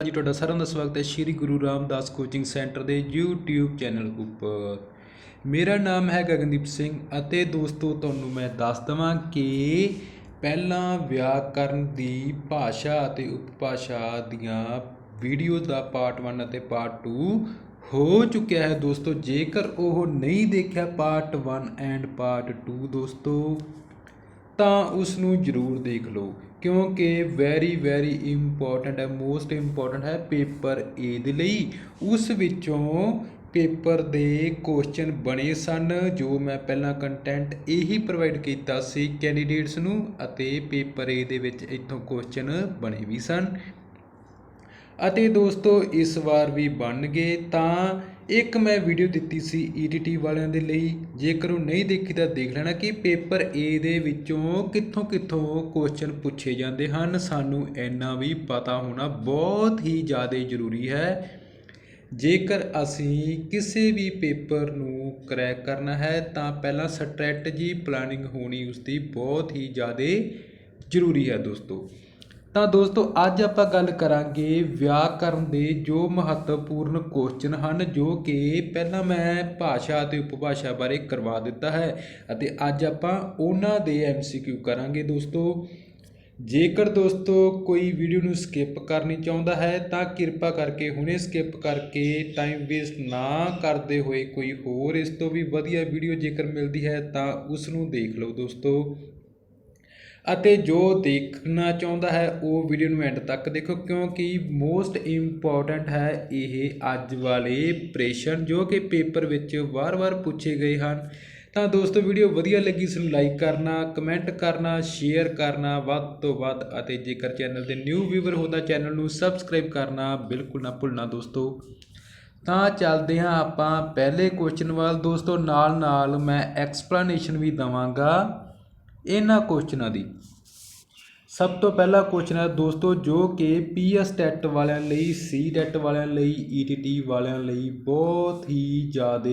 ਜੀ, ਤੁਹਾਡਾ ਸਾਰਿਆਂ ਦਾ ਸਵਾਗਤ ਹੈ ਸ਼੍ਰੀ ਗੁਰੂ ਰਾਮਦਾਸ ਕੋਚਿੰਗ ਸੈਂਟਰ ਦੇ YouTube ਚੈਨਲ ਉੱਪਰ। ਮੇਰਾ ਨਾਮ ਹੈ ਗਗਨਦੀਪ ਸਿੰਘ ਅਤੇ ਦੋਸਤੋ, ਤੁਹਾਨੂੰ ਮੈਂ ਦੱਸ ਦਵਾਂ ਕਿ ਪਹਿਲਾਂ ਵਿਆਕਰਨ ਦੀ ਭਾਸ਼ਾ ਅਤੇ ਉਪਭਾਸ਼ਾ ਦੀਆਂ ਵੀਡੀਓ ਦਾ ਪਾਰਟ 1 ਅਤੇ ਪਾਰਟ 2 ਹੋ ਚੁੱਕਿਆ ਹੈ ਦੋਸਤੋ। ਜੇਕਰ ਉਹ ਨਹੀਂ ਦੇਖਿਆ ਪਾਰਟ 1 ਐਂਡ ਪਾਰਟ 2 ਦੋਸਤੋ, ਤਾਂ ਉਸ ਨੂੰ ਜ਼ਰੂਰ ਦੇਖ ਲਓ। ਕਿਉਂਕਿ ਵੈਰੀ ਵੈਰੀ ਇੰਪੋਰਟੈਂਟ ਹੈ ਮੋਸਟ ਇੰਪੋਰਟੈਂਟ ਹੈ ਪੇਪਰ ਏ ਦੇ ਲਈ। ਉਸ ਵਿੱਚੋਂ ਪੇਪਰ ਦੇ ਕੁਐਸਚਨ ਬਣੇ ਸਨ, ਜੋ ਮੈਂ ਪਹਿਲਾਂ ਕੰਟੈਂਟ ਇਹੀ ਪ੍ਰੋਵਾਈਡ ਕੀਤਾ ਸੀ ਕੈਂਡੀਡੇਟਸ ਨੂੰ, ਅਤੇ ਪੇਪਰ ਏ ਦੇ ਵਿੱਚ ਇੱਥੋਂ ਕੁਐਸਚਨ ਬਣੇ ਵੀ ਸਨ। ਅਤੇ ਦੋਸਤੋ, ਇਸ ਵਾਰ ਵੀ ਬਣ ਗਏ ਤਾਂ ਇੱਕ ਮੈਂ ਵੀਡੀਓ ਦਿੱਤੀ ਸੀ ETT ਵਾਲਿਆਂ ਦੇ ਲਈ। ਜੇਕਰ ਉਹ ਨਹੀਂ ਦੇਖੀ ਤਾਂ ਦੇਖ ਲੈਣਾ ਕਿ ਪੇਪਰ ਏ ਦੇ ਵਿੱਚੋਂ ਕਿੱਥੋਂ ਕਿੱਥੋਂ ਕੁਐਸਚਨ ਪੁੱਛੇ ਜਾਂਦੇ ਹਨ। ਸਾਨੂੰ ਇੰਨਾ ਵੀ ਪਤਾ ਹੋਣਾ ਬਹੁਤ ਹੀ ਜ਼ਿਆਦਾ ਜ਼ਰੂਰੀ ਹੈ। ਜੇਕਰ ਅਸੀਂ ਕਿਸੇ ਵੀ ਪੇਪਰ ਨੂੰ ਕਰੈਕ ਕਰਨਾ ਹੈ, ਤਾਂ ਪਹਿਲਾਂ ਸਟ੍ਰੈਟਜੀ ਪਲਾਨਿੰਗ ਹੋਣੀ ਉਸ ਦੀ ਬਹੁਤ ਹੀ ਜ਼ਿਆਦਾ ਜ਼ਰੂਰੀ ਹੈ ਦੋਸਤੋ। ਤਾਂ ਦੋਸਤੋ, ਅੱਜ ਆਪਾਂ ਗੱਲ ਕਰਾਂਗੇ ਵਿਆਕਰਨ ਦੇ ਜੋ ਮਹੱਤਵਪੂਰਨ ਕੁਐਸਚਨ ਹਨ, ਜੋ ਕਿ ਪਹਿਲਾਂ ਮੈਂ ਭਾਸ਼ਾ ਅਤੇ ਉਪਭਾਸ਼ਾ ਬਾਰੇ ਕਰਵਾ ਦਿੱਤਾ ਹੈ ਅਤੇ ਅੱਜ ਆਪਾਂ ਉਹਨਾਂ ਦੇ ਐਮਸੀਕਿਊ ਕਰਾਂਗੇ ਦੋਸਤੋ। ਜੇਕਰ ਦੋਸਤੋ ਕੋਈ ਵੀਡੀਓ ਨੂੰ ਸਕਿਪ ਕਰਨੀ ਚਾਹੁੰਦਾ ਹੈ, ਤਾਂ ਕਿਰਪਾ ਕਰਕੇ ਹੁਣੇ ਸਕਿਪ ਕਰਕੇ ਟਾਈਮ ਵੇਸਟ ਨਾ ਕਰਦੇ ਹੋਏ ਕੋਈ ਹੋਰ ਇਸ ਤੋਂ ਵੀ ਵਧੀਆ ਵੀਡੀਓ ਜੇਕਰ ਮਿਲਦੀ ਹੈ, ਤਾਂ ਉਸ ਨੂੰ ਦੇਖ ਲਓ ਦੋਸਤੋ। ਅਤੇ ਜੋ ਦੇਖਣਾ ਚਾਹੁੰਦਾ ਹੈ ਉਹ ਵੀਡੀਓ ਨੂੰ ਐਂਡ ਤੱਕ ਦੇਖੋ, ਕਿਉਂਕਿ ਮੋਸਟ ਇੰਪੋਰਟੈਂਟ ਹੈ ਇਹ ਅੱਜ ਵਾਲੇ ਪ੍ਰੈਸ਼ਨ, ਜੋ ਕਿ ਪੇਪਰ ਵਿੱਚ ਵਾਰ-ਵਾਰ ਪੁੱਛੇ ਗਏ ਹਨ। ਤਾਂ ਦੋਸਤੋ ਵੀਡੀਓ ਵਧੀਆ ਲੱਗੀ, ਇਸ ਨੂੰ ਲਾਈਕ ਕਰਨਾ ਕਮੈਂਟ ਕਰਨਾ ਸ਼ੇਅਰ ਕਰਨਾ ਵੱਧ ਤੋਂ ਵੱਧ ਅਤੇ ਜੇਕਰ ਚੈਨਲ ਦੇ ਨਿਊ ਵੀਵਰ ਹੋ ਤਾਂ ਚੈਨਲ ਨੂੰ ਸਬਸਕ੍ਰਾਈਬ ਕਰਨਾ ਬਿਲਕੁਲ ਨਾ ਭੁੱਲਣਾ ਦੋਸਤੋ। ਤਾਂ ਚੱਲਦੇ ਹਾਂ ਆਪਾਂ ਪਹਿਲੇ ਕੁਐਸਚਨ ਵੱਲ। ਦੋਸਤੋ ਨਾਲ ਨਾਲ ਮੈਂ ਐਕਸਪਲੇਨੇਸ਼ਨ ਵੀ ਦਵਾਂਗਾ। ਇਹਨਾਂ ਕੁਐਸਚਨਾਂ ਦੀ। ਸਭ ਤੋਂ ਪਹਿਲਾ ਕੁਐਸਚਨ ਹੈ, ਦੋਸਤੋ, ਜੋ ਕਿ ਪੀਐਸ ਟੈਟ ਵਾਲਿਆਂ ਲਈ, ਸੀ ਟੈਟ ਵਾਲਿਆਂ ਲਈ ਈਟੀਟੀ ਵਾਲਿਆਂ ਲਈ ਬਹੁਤ ਹੀ ਜ਼ਿਆਦਾ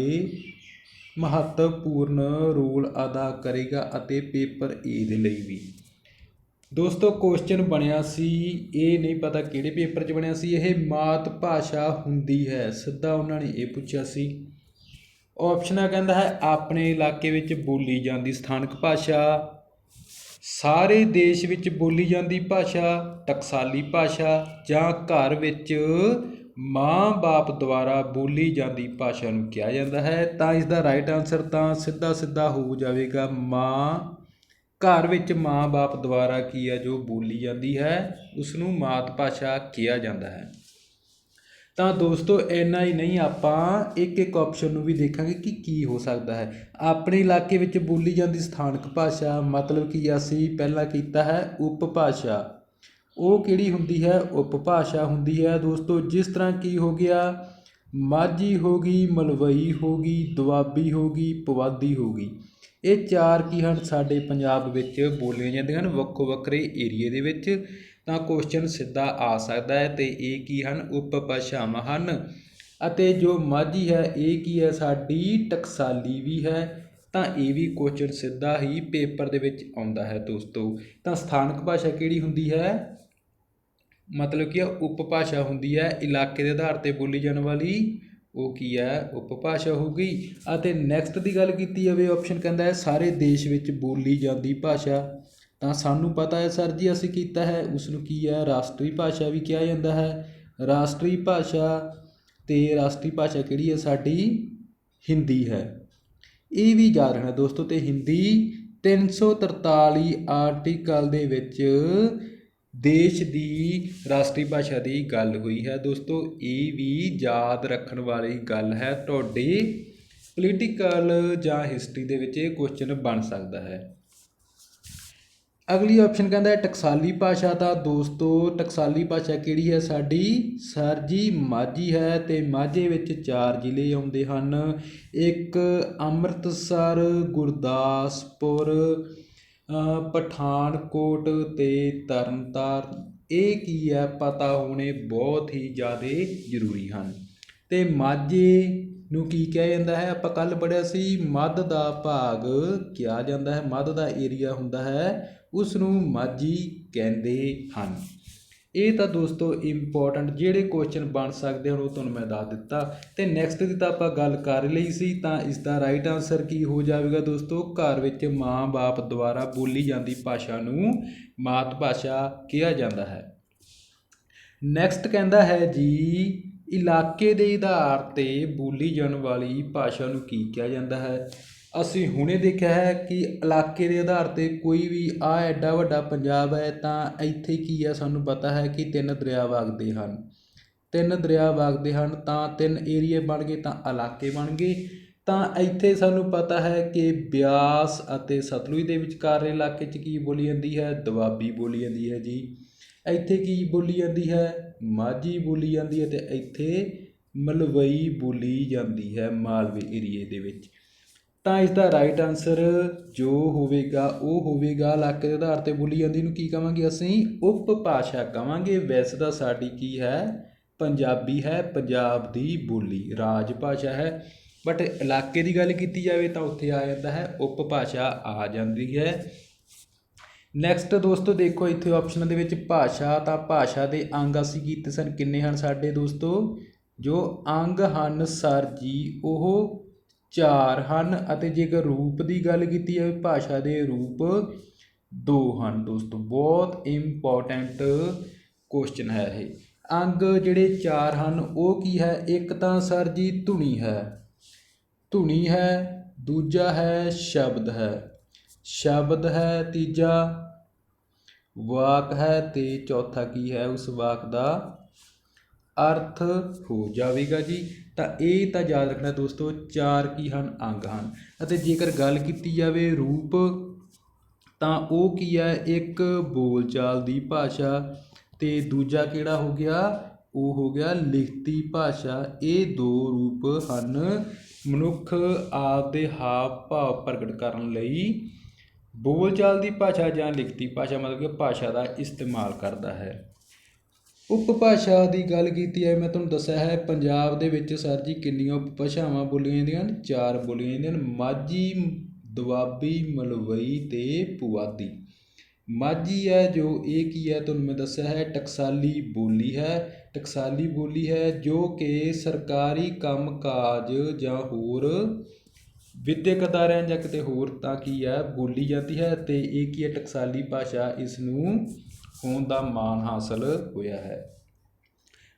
ਮਹੱਤਵਪੂਰਨ ਰੋਲ ਅਦਾ ਕਰੇਗਾ ਅਤੇ ਪੇਪਰ ਏ ਦੇ ਲਈ ਵੀ। ਦੋਸਤੋ, ਕੁਐਸਚਨ ਬਣਿਆ ਸੀ, ਇਹ ਨਹੀਂ ਪਤਾ ਕਿਹੜੇ ਪੇਪਰ 'ਚ ਬਣਿਆ ਸੀ, ਇਹ ਮਾਤ ਭਾਸ਼ਾ ਹੁੰਦੀ ਹੈ, ਸਿੱਧਾ ਉਹਨਾਂ ਨੇ ਇਹ ਪੁੱਛਿਆ ਸੀ। ਆਪਸ਼ਨ ਆ ਕਹਿੰਦਾ ਹੈ, ਆਪਣੇ ਇਲਾਕੇ ਵਿੱਚ ਬੋਲੀ ਜਾਂਦੀ ਸਥਾਨਕ ਭਾਸ਼ਾ ਸਾਰੇ ਦੇਸ਼ ਵਿੱਚ ਬੋਲੀ ਜਾਂਦੀ ਭਾਸ਼ਾ ਟਕਸਾਲੀ ਭਾਸ਼ਾ ਜਾਂ ਘਰ ਵਿੱਚ ਮਾਂ-ਬਾਪ ਦੁਆਰਾ ਬੋਲੀ ਜਾਂਦੀ ਭਾਸ਼ਾ ਨੂੰ ਕਿਹਾ ਜਾਂਦਾ ਹੈ। ਤਾਂ ਇਸ ਦਾ ਰਾਈਟ ਆਨਸਰ ਤਾਂ ਸਿੱਧਾ ਸਿੱਧਾ ਹੋ ਜਾਵੇਗਾ ਮਾਂ। ਘਰ ਵਿੱਚ ਮਾਂ-ਬਾਪ ਦੁਆਰਾ ਕੀ ਹੈ? ਜੋ ਬੋਲੀ ਜਾਂਦੀ ਹੈ ਉਸ ਨੂੰ ਮਾਤ ਭਾਸ਼ਾ ਕਿਹਾ ਜਾਂਦਾ ਹੈ। ਤਾਂ ਦੋਸਤੋ, ਇੰਨਾ ਹੀ ਨਹੀਂ, ਆਪਾਂ ਇੱਕ ਇੱਕ ਆਪਸ਼ਨ ਨੂੰ ਵੀ ਦੇਖਾਂਗੇ ਕਿ ਕੀ ਹੋ ਸਕਦਾ ਹੈ। ਆਪਣੇ ਇਲਾਕੇ ਵਿੱਚ ਬੋਲੀ ਜਾਂਦੀ ਸਥਾਨਕ ਭਾਸ਼ਾ ਮਤਲਬ ਕਿ ਅਸੀਂ ਪਹਿਲਾਂ ਕੀਤਾ ਹੈ ਉਪਭਾਸ਼ਾ। ਉਹ ਕਿਹੜੀ ਹੁੰਦੀ ਹੈ? ਉਪਭਾਸ਼ਾ ਹੁੰਦੀ ਹੈ। ਦੋਸਤੋ, ਜਿਸ ਤਰ੍ਹਾਂ ਕੀ ਹੋ ਗਿਆ? ਮਾਝੀ ਹੋ ਗਈ, ਮਲਵਈ ਹੋ ਗਈ, ਦੁਆਬੀ ਹੋ ਗਈ ਪੁਆਧੀ ਹੋ ਗਈ। ਇਹ ਚਾਰ ਕੀ ਹਨ? ਸਾਡੇ ਪੰਜਾਬ ਵਿੱਚ ਬੋਲੀਆਂ ਜਾਂਦੀਆਂ ਹਨ, ਵੱਖੋ ਵੱਖਰੇ ਏਰੀਏ ਦੇ ਵਿੱਚ। ਤਾਂ ਕੁਐਸਚਨ ਸਿੱਧਾ ਆ ਸਕਦਾ ਹੈ ਤੇ ਇਹ ਕੀ ਹਨ? ਉਪਭਾਸ਼ਾਵਾਂ ਹਨ। ਅਤੇ ਜੋ ਮਾਝੀ ਹੈ, ਇਹ ਕੀ ਹੈ? ਸਾਡੀ ਟਕਸਾਲੀ ਵੀ ਹੈ। ਤਾਂ ਇਹ ਵੀ ਕੁਐਸਚਨ ਸਿੱਧਾ ਹੀ ਪੇਪਰ ਦੇ ਵਿੱਚ ਆਉਂਦਾ ਹੈ ਦੋਸਤੋ। ਤਾਂ ਸਥਾਨਕ ਭਾਸ਼ਾ ਕਿਹੜੀ ਹੁੰਦੀ ਹੈ? ਮਤਲਬ ਕਿ ਉਪਭਾਸ਼ਾ ਹੁੰਦੀ ਹੈ। ਇਲਾਕੇ ਦੇ ਆਧਾਰ ਤੇ ਬੋਲੀ ਜਾਣ ਵਾਲੀ ਉਹ ਕੀ ਹੈ? ਉਪਭਾਸ਼ਾ ਹੋ ਗਈ। ਅਤੇ ਨੈਕਸਟ ਦੀ ਗੱਲ ਕੀਤੀ ਜਾਵੇ ਆਪਸ਼ਨ ਕਹਿੰਦਾ ਹੈ, ਸਾਰੇ ਦੇਸ਼ ਵਿੱਚ ਬੋਲੀ ਜਾਂਦੀ ਭਾਸ਼ਾ। ਤਾਂ ਸਾਨੂੰ ਪਤਾ ਹੈ ਸਰ ਜੀ ਅਸੀਂ ਕੀਤਾ ਹੈ ਉਸ ਨੂੰ ਕੀ ਹੈ, ਰਾਸ਼ਟਰੀ ਭਾਸ਼ਾ ਵੀ ਕਿਹਾ ਜਾਂਦਾ ਹੈ। ਰਾਸ਼ਟਰੀ ਭਾਸ਼ਾ ਅਤੇ ਰਾਸ਼ਟਰੀ ਭਾਸ਼ਾ ਕਿਹੜੀ ਹੈ? ਸਾਡੀ ਹਿੰਦੀ ਹੈ। ਇਹ ਵੀ ਯਾਦ ਰੱਖਣਾ ਦੋਸਤੋ ਅਤੇ ਹਿੰਦੀ 343 ਆਰਟੀਕਲ ਦੇ ਵਿੱਚ ਦੇਸ਼ ਦੀ ਰਾਸ਼ਟਰੀ ਭਾਸ਼ਾ ਦੀ ਗੱਲ ਹੋਈ ਹੈ। ਦੋਸਤੋ, ਇਹ ਵੀ ਯਾਦ ਰੱਖਣ ਵਾਲੀ ਗੱਲ ਹੈ। ਤੁਹਾਡੇ ਪੋਲੀਟੀਕਲ ਜਾਂ ਹਿਸਟਰੀ ਦੇ ਵਿੱਚ ਇਹ ਕੁਐਸਚਨ ਬਣ ਸਕਦਾ ਹੈ। ਅਗਲੀ ਆਪਸ਼ਨ ਕਹਿੰਦਾ ਹੈ ਟਕਸਾਲੀ ਭਾਸ਼ਾ ਤਾਂ ਦੋਸਤੋ, ਟਕਸਾਲੀ ਭਾਸ਼ਾ ਕਿਹੜੀ ਹੈ? ਸਾਡੀ ਸਰ ਜੀ ਮਾਝੀ ਹੈ ਤੇ ਮਾਝੇ ਵਿੱਚ ਚਾਰ ਜ਼ਿਲ੍ਹੇ ਆਉਂਦੇ ਹਨ। ਇੱਕ ਅੰਮ੍ਰਿਤਸਰ, ਗੁਰਦਾਸਪੁਰ ਪਠਾਨਕੋਟ ਤੇ ਤਰਨਤਾਰਨ। ਇਹ ਕੀ ਹੈ? ਪਤਾ ਹੋਣੇ ਬਹੁਤ ਹੀ ਜ਼ਿਆਦਾ ਜ਼ਰੂਰੀ ਹਨ। ਤੇ ਮਾਝੇ ਨੂੰ ਕੀ ਕਿਹਾ ਜਾਂਦਾ ਹੈ? ਆਪਾਂ ਕੱਲ ਪੜਿਆ ਸੀ, ਮੱਧ ਦਾ ਭਾਗ ਕਿਹਾ ਜਾਂਦਾ ਹੈ। ਮੱਧ ਦਾ ਏਰੀਆ ਹੁੰਦਾ ਹੈ ਉਸ ਨੂੰ ਮਾਝੀ ਕਹਿੰਦੇ ਹਨ। ਇਹ ਤਾਂ ਦੋਸਤੋ ਇੰਪੋਰਟੈਂਟ ਜਿਹੜੇ ਕੁਐਸਚਨ ਬਣ ਸਕਦੇ ਹਨ, ਉਹ ਤੁਹਾਨੂੰ ਮੈਂ ਦੱਸ ਦਿੱਤਾ। ਤੇ ਨੈਕਸਟ ਦੀ ਤਾਂ ਆਪਾਂ ਗੱਲ ਕਰ ਲਈ ਸੀ, ਤਾਂ ਇਸ ਦਾ ਰਾਈਟ ਆਨਸਰ ਕੀ ਹੋ ਜਾਵੇਗਾ ਦੋਸਤੋ? ਘਰ ਵਿੱਚ ਮਾਂ-ਬਾਪ ਦੁਆਰਾ ਬੋਲੀ ਜਾਂਦੀ ਭਾਸ਼ਾ ਨੂੰ ਮਾਤ ਭਾਸ਼ਾ ਕਿਹਾ ਜਾਂਦਾ ਹੈ। ਨੈਕਸਟ ਕਹਿੰਦਾ ਹੈ ਜੀ, ਇਲਾਕੇ ਦੇ ਆਧਾਰ ਤੇ ਬੋਲੀ ਜਾਣ ਵਾਲੀ ਭਾਸ਼ਾ ਨੂੰ ਕੀ ਕਿਹਾ ਜਾਂਦਾ ਹੈ? ਅਸੀਂ ਹੁਣੇ ਦੇਖਿਆ ਹੈ ਕਿ ਇਲਾਕੇ ਦੇ ਆਧਾਰ ਤੇ ਕੋਈ ਵੀ ਆਹ ਐਡਾ ਵੱਡਾ ਪੰਜਾਬ ਹੈ, ਤਾਂ ਇੱਥੇ ਕੀ ਹੈ ਸਾਨੂੰ ਪਤਾ ਹੈ ਕਿ ਤਿੰਨ ਦਰਿਆ ਵਗਦੇ ਹਨ। ਤਿੰਨ ਦਰਿਆ ਵਗਦੇ ਹਨ, ਤਾਂ ਤਿੰਨ ਏਰੀਏ ਬਣ ਗਏ, ਤਾਂ ਇਲਾਕੇ ਬਣ ਗਏ। ਤਾਂ ਇੱਥੇ ਸਾਨੂੰ ਪਤਾ ਹੈ ਕਿ ਬਿਆਸ ਅਤੇ ਸਤਲੁਜ ਦੇ ਵਿਚਕਾਰ ਇਲਾਕੇ 'ਚ ਕੀ ਬੋਲੀ ਜਾਂਦੀ ਹੈ? ਦੁਆਬੀ ਬੋਲੀ ਜਾਂਦੀ ਹੈ ਜੀ। ਇੱਥੇ ਕੀ ਬੋਲੀ ਜਾਂਦੀ ਹੈ? ਮਾਝੀ ਬੋਲੀ ਜਾਂਦੀ ਹੈ ਅਤੇ ਇੱਥੇ ਮਲਵਈ ਬੋਲੀ ਜਾਂਦੀ ਹੈ ਮਾਲਵੇ ਏਰੀਏ ਦੇ ਵਿੱਚ। ਤਾਂ ਇਸ ਦਾ ਰਾਈਟ ਆਨਸਰ ਜੋ ਹੋਵੇਗਾ, ਉਹ ਹੋਵੇਗਾ ਇਲਾਕੇ ਦੇ ਆਧਾਰ ਤੇ ਬੋਲੀ ਜਾਂਦੀ ਨੂੰ ਕੀ ਕਵਾਂਗੇ ਅਸੀਂ? ਉਪ ਭਾਸ਼ਾ ਕਵਾਂਗੇ। ਵੈਸੇ ਤਾਂ ਸਾਡੀ ਕੀ ਹੈ? ਪੰਜਾਬੀ ਹੈ, ਪੰਜਾਬ ਦੀ ਬੋਲੀ। ਰਾਜ ਭਾਸ਼ਾ ਹੈ। ਬਟ ਇਲਾਕੇ ਦੀ ਗੱਲ ਕੀਤੀ ਜਾਵੇ ਤਾਂ ਉੱਥੇ ਆ ਜਾਂਦਾ ਹੈ ਉਪਭਾਸ਼ਾ ਆ ਜਾਂਦੀ ਹੈ। ਨੈਕਸਟ ਦੋਸਤੋ, ਦੇਖੋ ਇੱਥੇ ਆਪਸ਼ਨਾਂ ਦੇ ਵਿੱਚ ਭਾਸ਼ਾ, ਤਾਂ ਭਾਸ਼ਾ ਦੇ ਅੰਗ ਅਸੀਂ ਕੀਤੇ ਸਨ। ਕਿੰਨੇ ਹਨ ਸਾਡੇ ਦੋਸਤੋ? ਜੋ ਅੰਗ ਹਨ, ਸਰ ਜੀ, ਉਹ ਚਾਰ ਹਨ ਅਤੇ ਜੇਕਰ ਰੂਪ ਦੀ ਗੱਲ ਕੀਤੀ ਜਾਵੇ, ਭਾਸ਼ਾ ਦੇ ਰੂਪ ਦੋ ਹਨ। ਦੋਸਤੋ, ਬਹੁਤ ਇੰਪੋਰਟੈਂਟ ਕੁਐਸਚਨ ਹੈ ਇਹ। ਅੰਗ ਜਿਹੜੇ ਚਾਰ ਹਨ, ਉਹ ਕੀ ਹੈ? ਇੱਕ ਤਾਂ ਸਰ ਜੀ, ਧੁਨੀ ਹੈ। ਧੁਨੀ ਹੈ, ਦੂਜਾ ਹੈ, ਸ਼ਬਦ ਹੈ। ਸ਼ਬਦ ਹੈ, ਤੀਜਾ ਵਾਕ ਹੈ ਤੇ ਚੌਥਾ ਕੀ ਹੈ? ਉਸ ਵਾਕ ਦਾ ਅਰਥ ਹੋ ਜਾਵੇਗਾ ਜੀ। ਤਾਂ ਇਹ ਤਾਂ ਯਾਦ ਰੱਖਣਾ ਦੋਸਤੋ, ਚਾਰ ਕੀ ਹਨ? ਅੰਗ ਹਨ। ਅਤੇ ਜੇਕਰ ਗੱਲ ਕੀਤੀ ਜਾਵੇ ਰੂਪ, ਤਾਂ ਉਹ ਕੀ ਹੈ? ਇੱਕ ਬੋਲਚਾਲ ਦੀ ਭਾਸ਼ਾ ਤੇ ਦੂਜਾ ਕਿਹੜਾ ਹੋ ਗਿਆ? ਉਹ ਹੋ ਗਿਆ ਲਿਖਤੀ ਭਾਸ਼ਾ। ਇਹ ਦੋ ਰੂਪ ਹਨ। ਮਨੁੱਖ ਆਪ ਦੇ ਹਾਵ ਭਾਵ ਪ੍ਰਗਟ ਕਰਨ ਲਈ ਬੋਲਚਾਲ ਦੀ ਭਾਸ਼ਾ ਜਾਂ ਲਿਖਤੀ ਭਾਸ਼ਾ ਮਤਲਬ ਕਿ ਭਾਸ਼ਾ ਦਾ ਇਸਤੇਮਾਲ ਕਰਦਾ ਹੈ। ਉਪਭਾਸ਼ਾ ਦੀ ਗੱਲ ਕੀਤੀ ਹੈ, ਮੈਂ ਤੁਹਾਨੂੰ ਦੱਸਿਆ ਹੈ, ਪੰਜਾਬ ਦੇ ਵਿੱਚ ਸਰ ਜੀ ਕਿੰਨੀਆਂ ਉਪਭਾਸ਼ਾਵਾਂ ਬੋਲੀਆਂ ਜਾਂਦੀਆਂ ਹਨ? ਚਾਰ ਬੋਲੀਆਂ ਜਾਂਦੀਆਂ ਹਨ, ਮਾਝੀ, ਦੁਆਬੀ, ਮਲਵਈ ਤੇ ਪੁਆਧੀ। ਮਾਝੀ ਹੈ ਜੋ ਇਹ ਕੀ ਹੈ, ਤੁਹਾਨੂੰ ਮੈਂ ਦੱਸਿਆ ਹੈ, ਟਕਸਾਲੀ ਬੋਲੀ ਹੈ। ਟਕਸਾਲੀ ਬੋਲੀ ਹੈ ਜੋ ਕਿ ਸਰਕਾਰੀ ਕੰਮ ਕਾਜ ਜਾਂ ਹੋਰ ਵਿਦਿਅਕ ਅਦਾਰਿਆਂ ਜਾਂ ਕਿਤੇ ਹੋਰ ਤਾਂ ਕੀ ਹੈ, ਬੋਲੀ ਜਾਂਦੀ ਹੈ ਤੇ ਇਹ ਕੀ ਹੈ, ਟਕਸਾਲੀ ਭਾਸ਼ਾ ਇਸ ਨੂੰ ਹੋਣ ਦਾ ਮਾਣ ਹਾਸਲ ਹੋਇਆ ਹੈ।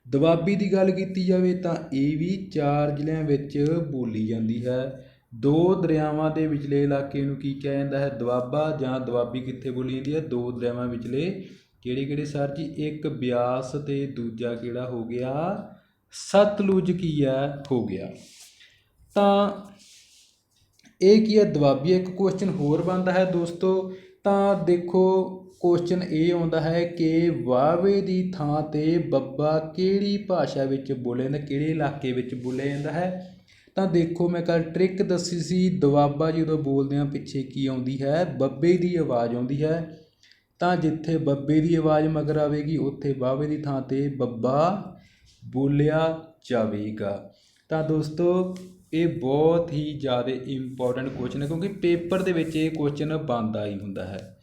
ਦੁਆਬੀ ਦੀ ਗੱਲ ਕੀਤੀ ਜਾਵੇ ਤਾਂ ਇਹ ਵੀ ਚਾਰ ਜ਼ਿਲ੍ਹਿਆਂ ਵਿੱਚ ਬੋਲੀ ਜਾਂਦੀ ਹੈ। ਦੋ ਦਰਿਆਵਾਂ ਦੇ ਵਿਚਲੇ ਇਲਾਕੇ ਨੂੰ ਕੀ ਕਿਹਾ ਜਾਂਦਾ ਹੈ? ਦੁਆਬਾ ਜਾਂ ਦੁਆਬੀ ਕਿੱਥੇ ਬੋਲੀ ਜਾਂਦੀ ਹੈ? ਦੋ ਦਰਿਆਵਾਂ ਵਿਚਲੇ ਕਿਹੜੇ ਕਿਹੜੇ ਸਰ ਜੀ? ਇੱਕ ਬਿਆਸ ਤੇ ਦੂਜਾ ਕਿਹੜਾ ਹੋ ਗਿਆ? ਸਤਲੁਜ ਕੀ ਹੈ ਹੋ ਗਿਆ। ਤਾਂ ਇਹ ਕੀ ਹੈ? ਦੁਆਬੀ ਇੱਕ ਕੁਐਸਚਨ ਹੋਰ ਬਣਦਾ ਹੈ ਦੋਸਤੋ। ਤਾਂ ਦੇਖੋ ਕੁਸ਼ਚਨ ਇਹ ਆਉਂਦਾ ਹੈ ਕਿ ਵਾਵੇ ਦੀ ਥਾਂ ਤੇ ਬੱਬਾ ਕਿਹੜੀ ਭਾਸ਼ਾ ਵਿੱਚ ਬੋਲਿਆ ਜਾਂਦਾ, ਕਿਹੜੇ ਇਲਾਕੇ ਵਿੱਚ ਬੋਲਿਆ ਜਾਂਦਾ ਹੈ? ਤਾਂ ਦੇਖੋ, ਮੈਂ ਕੱਲ ਟ੍ਰਿਕ ਦੱਸੀ ਸੀ, ਦੁਆਬਾ ਜਦੋਂ ਬੋਲਦੇ ਆ ਪਿੱਛੇ ਕੀ ਆਉਂਦੀ ਹੈ? ਬੱਬੇ ਦੀ ਆਵਾਜ਼ ਆਉਂਦੀ ਹੈ। ਤਾਂ ਜਿੱਥੇ ਬੱਬੇ ਦੀ ਆਵਾਜ਼ ਮਗਰ ਆਵੇਗੀ, ਉੱਥੇ ਵਾਵੇ ਦੀ ਥਾਂ ਤੇ ਬੱਬਾ ਬੋਲਿਆ ਜਾਵੇਗਾ। ਤਾਂ ਦੋਸਤੋ, ਇਹ ਬਹੁਤ ਹੀ ਜ਼ਿਆਦਾ ਇੰਪੋਰਟੈਂਟ ਕੁਐਸਚਨ ਹੈ, ਕਿਉਂਕਿ ਪੇਪਰ ਦੇ ਵਿੱਚ ਇਹ ਕੁਐਸਚਨ ਬਣਦਾ ਹੀ ਹੁੰਦਾ ਹੈ।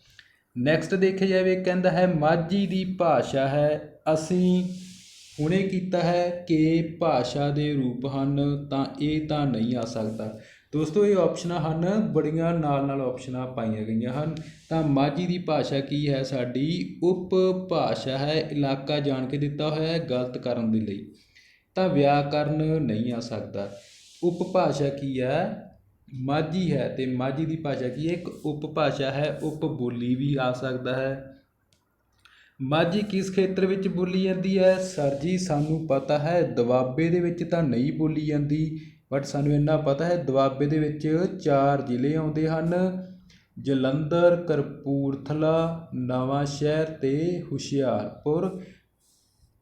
ਨੈਕਸਟ ਦੇਖਿਆ ਜਾਵੇ, ਕਹਿੰਦਾ ਹੈ, ਮਾਝੀ ਦੀ ਭਾਸ਼ਾ ਹੈ। ਅਸੀਂ ਹੁਣੇ ਕੀਤਾ ਹੈ ਕਿ ਭਾਸ਼ਾ ਦੇ ਰੂਪ ਹਨ, ਤਾਂ ਇਹ ਤਾਂ ਨਹੀਂ ਆ ਸਕਦਾ। ਦੋਸਤੋ, ਇਹ ਆਪਸ਼ਨਾਂ ਹਨ, ਬੜੀਆਂ ਨਾਲ ਨਾਲ ਆਪਸ਼ਨਾਂ ਪਾਈਆਂ ਗਈਆਂ ਹਨ। ਤਾਂ ਮਾਝੀ ਦੀ ਭਾਸ਼ਾ ਕੀ ਹੈ ਸਾਡੀ? ਉਪ ਭਾਸ਼ਾ ਹੈ, ਇਲਾਕਾ ਜਾਣ ਕੇ ਦਿੱਤਾ ਹੋਇਆ ਹੈ, ਗਲਤ ਕਰਨ ਦੇ ਲਈ। ਤਾਂ ਵਿਆਕਰਨ ਨਹੀਂ ਆ ਸਕਦਾ। ਉਪਭਾਸ਼ਾ ਕੀ ਹੈ? ਮਾਝੀ ਹੈ ਅਤੇ ਮਾਝੀ ਦੀ ਭਾਸ਼ਾ ਕੀ ਹੈ? ਇੱਕ ਉਪ ਭਾਸ਼ਾ ਹੈ ਉਪ ਬੋਲੀ ਵੀ ਆ ਸਕਦਾ ਹੈ। ਮਾਝੀ ਕਿਸ ਖੇਤਰ ਵਿੱਚ ਬੋਲੀ ਜਾਂਦੀ ਹੈ? ਸਰ ਜੀ, ਸਾਨੂੰ ਪਤਾ ਹੈ, ਦੁਆਬੇ ਦੇ ਵਿੱਚ ਤਾਂ ਨਹੀਂ ਬੋਲੀ ਜਾਂਦੀ ਬਟ ਸਾਨੂੰ ਇੰਨਾ ਪਤਾ ਹੈ, ਦੁਆਬੇ ਦੇ ਵਿੱਚ ਚਾਰ ਜ਼ਿਲ੍ਹੇ ਆਉਂਦੇ ਹਨ। ਜਲੰਧਰ ਕਰਪੂਰਥਲਾ ਨਵਾਂ ਸ਼ਹਿਰ ਤੇ ਹੁਸ਼ਿਆਰਪੁਰ।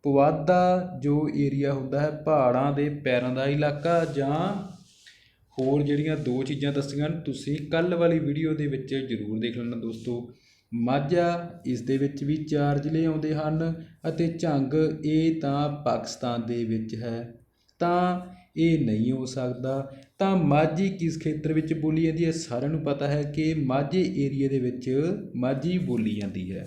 ਪੁਆਧਾ ਜੋ ਏਰੀਆ ਹੁੰਦਾ ਹੈ, ਪਹਾੜਾਂ ਦੇ ਪੈਰਾਂ ਦਾ ਇਲਾਕਾ ਜਾਂ ਹੋਰ ਜਿਹੜੀਆਂ ਦੋ ਚੀਜ਼ਾਂ ਦੱਸੀਆਂ ਤੁਸੀਂ ਕੱਲ ਵਾਲੀ ਵੀਡੀਓ ਦੇ ਵਿੱਚ ਜ਼ਰੂਰ ਦੇਖ ਲੈਣਾ ਦੋਸਤੋ। ਮਾਝਾ ਇਸ ਦੇ ਵਿੱਚ ਵੀ ਚਾਰ ਜ਼ਿਲ੍ਹੇ ਆਉਂਦੇ ਹਨ ਅਤੇ ਝੰਗ ਇਹ ਤਾਂ ਪਾਕਿਸਤਾਨ ਦੇ ਵਿੱਚ ਹੈ। ਤਾਂ ਇਹ ਨਹੀਂ ਹੋ ਸਕਦਾ। ਤਾਂ ਮਾਝੀ ਕਿਸ ਖੇਤਰ ਵਿੱਚ ਬੋਲੀ ਜਾਂਦੀ ਹੈ? ਸਾਰਿਆਂ ਨੂੰ ਪਤਾ ਹੈ ਕਿ ਮਾਝੇ ਏਰੀਆ ਦੇ ਵਿੱਚ ਮਾਝੀ ਬੋਲੀ ਜਾਂਦੀ ਹੈ।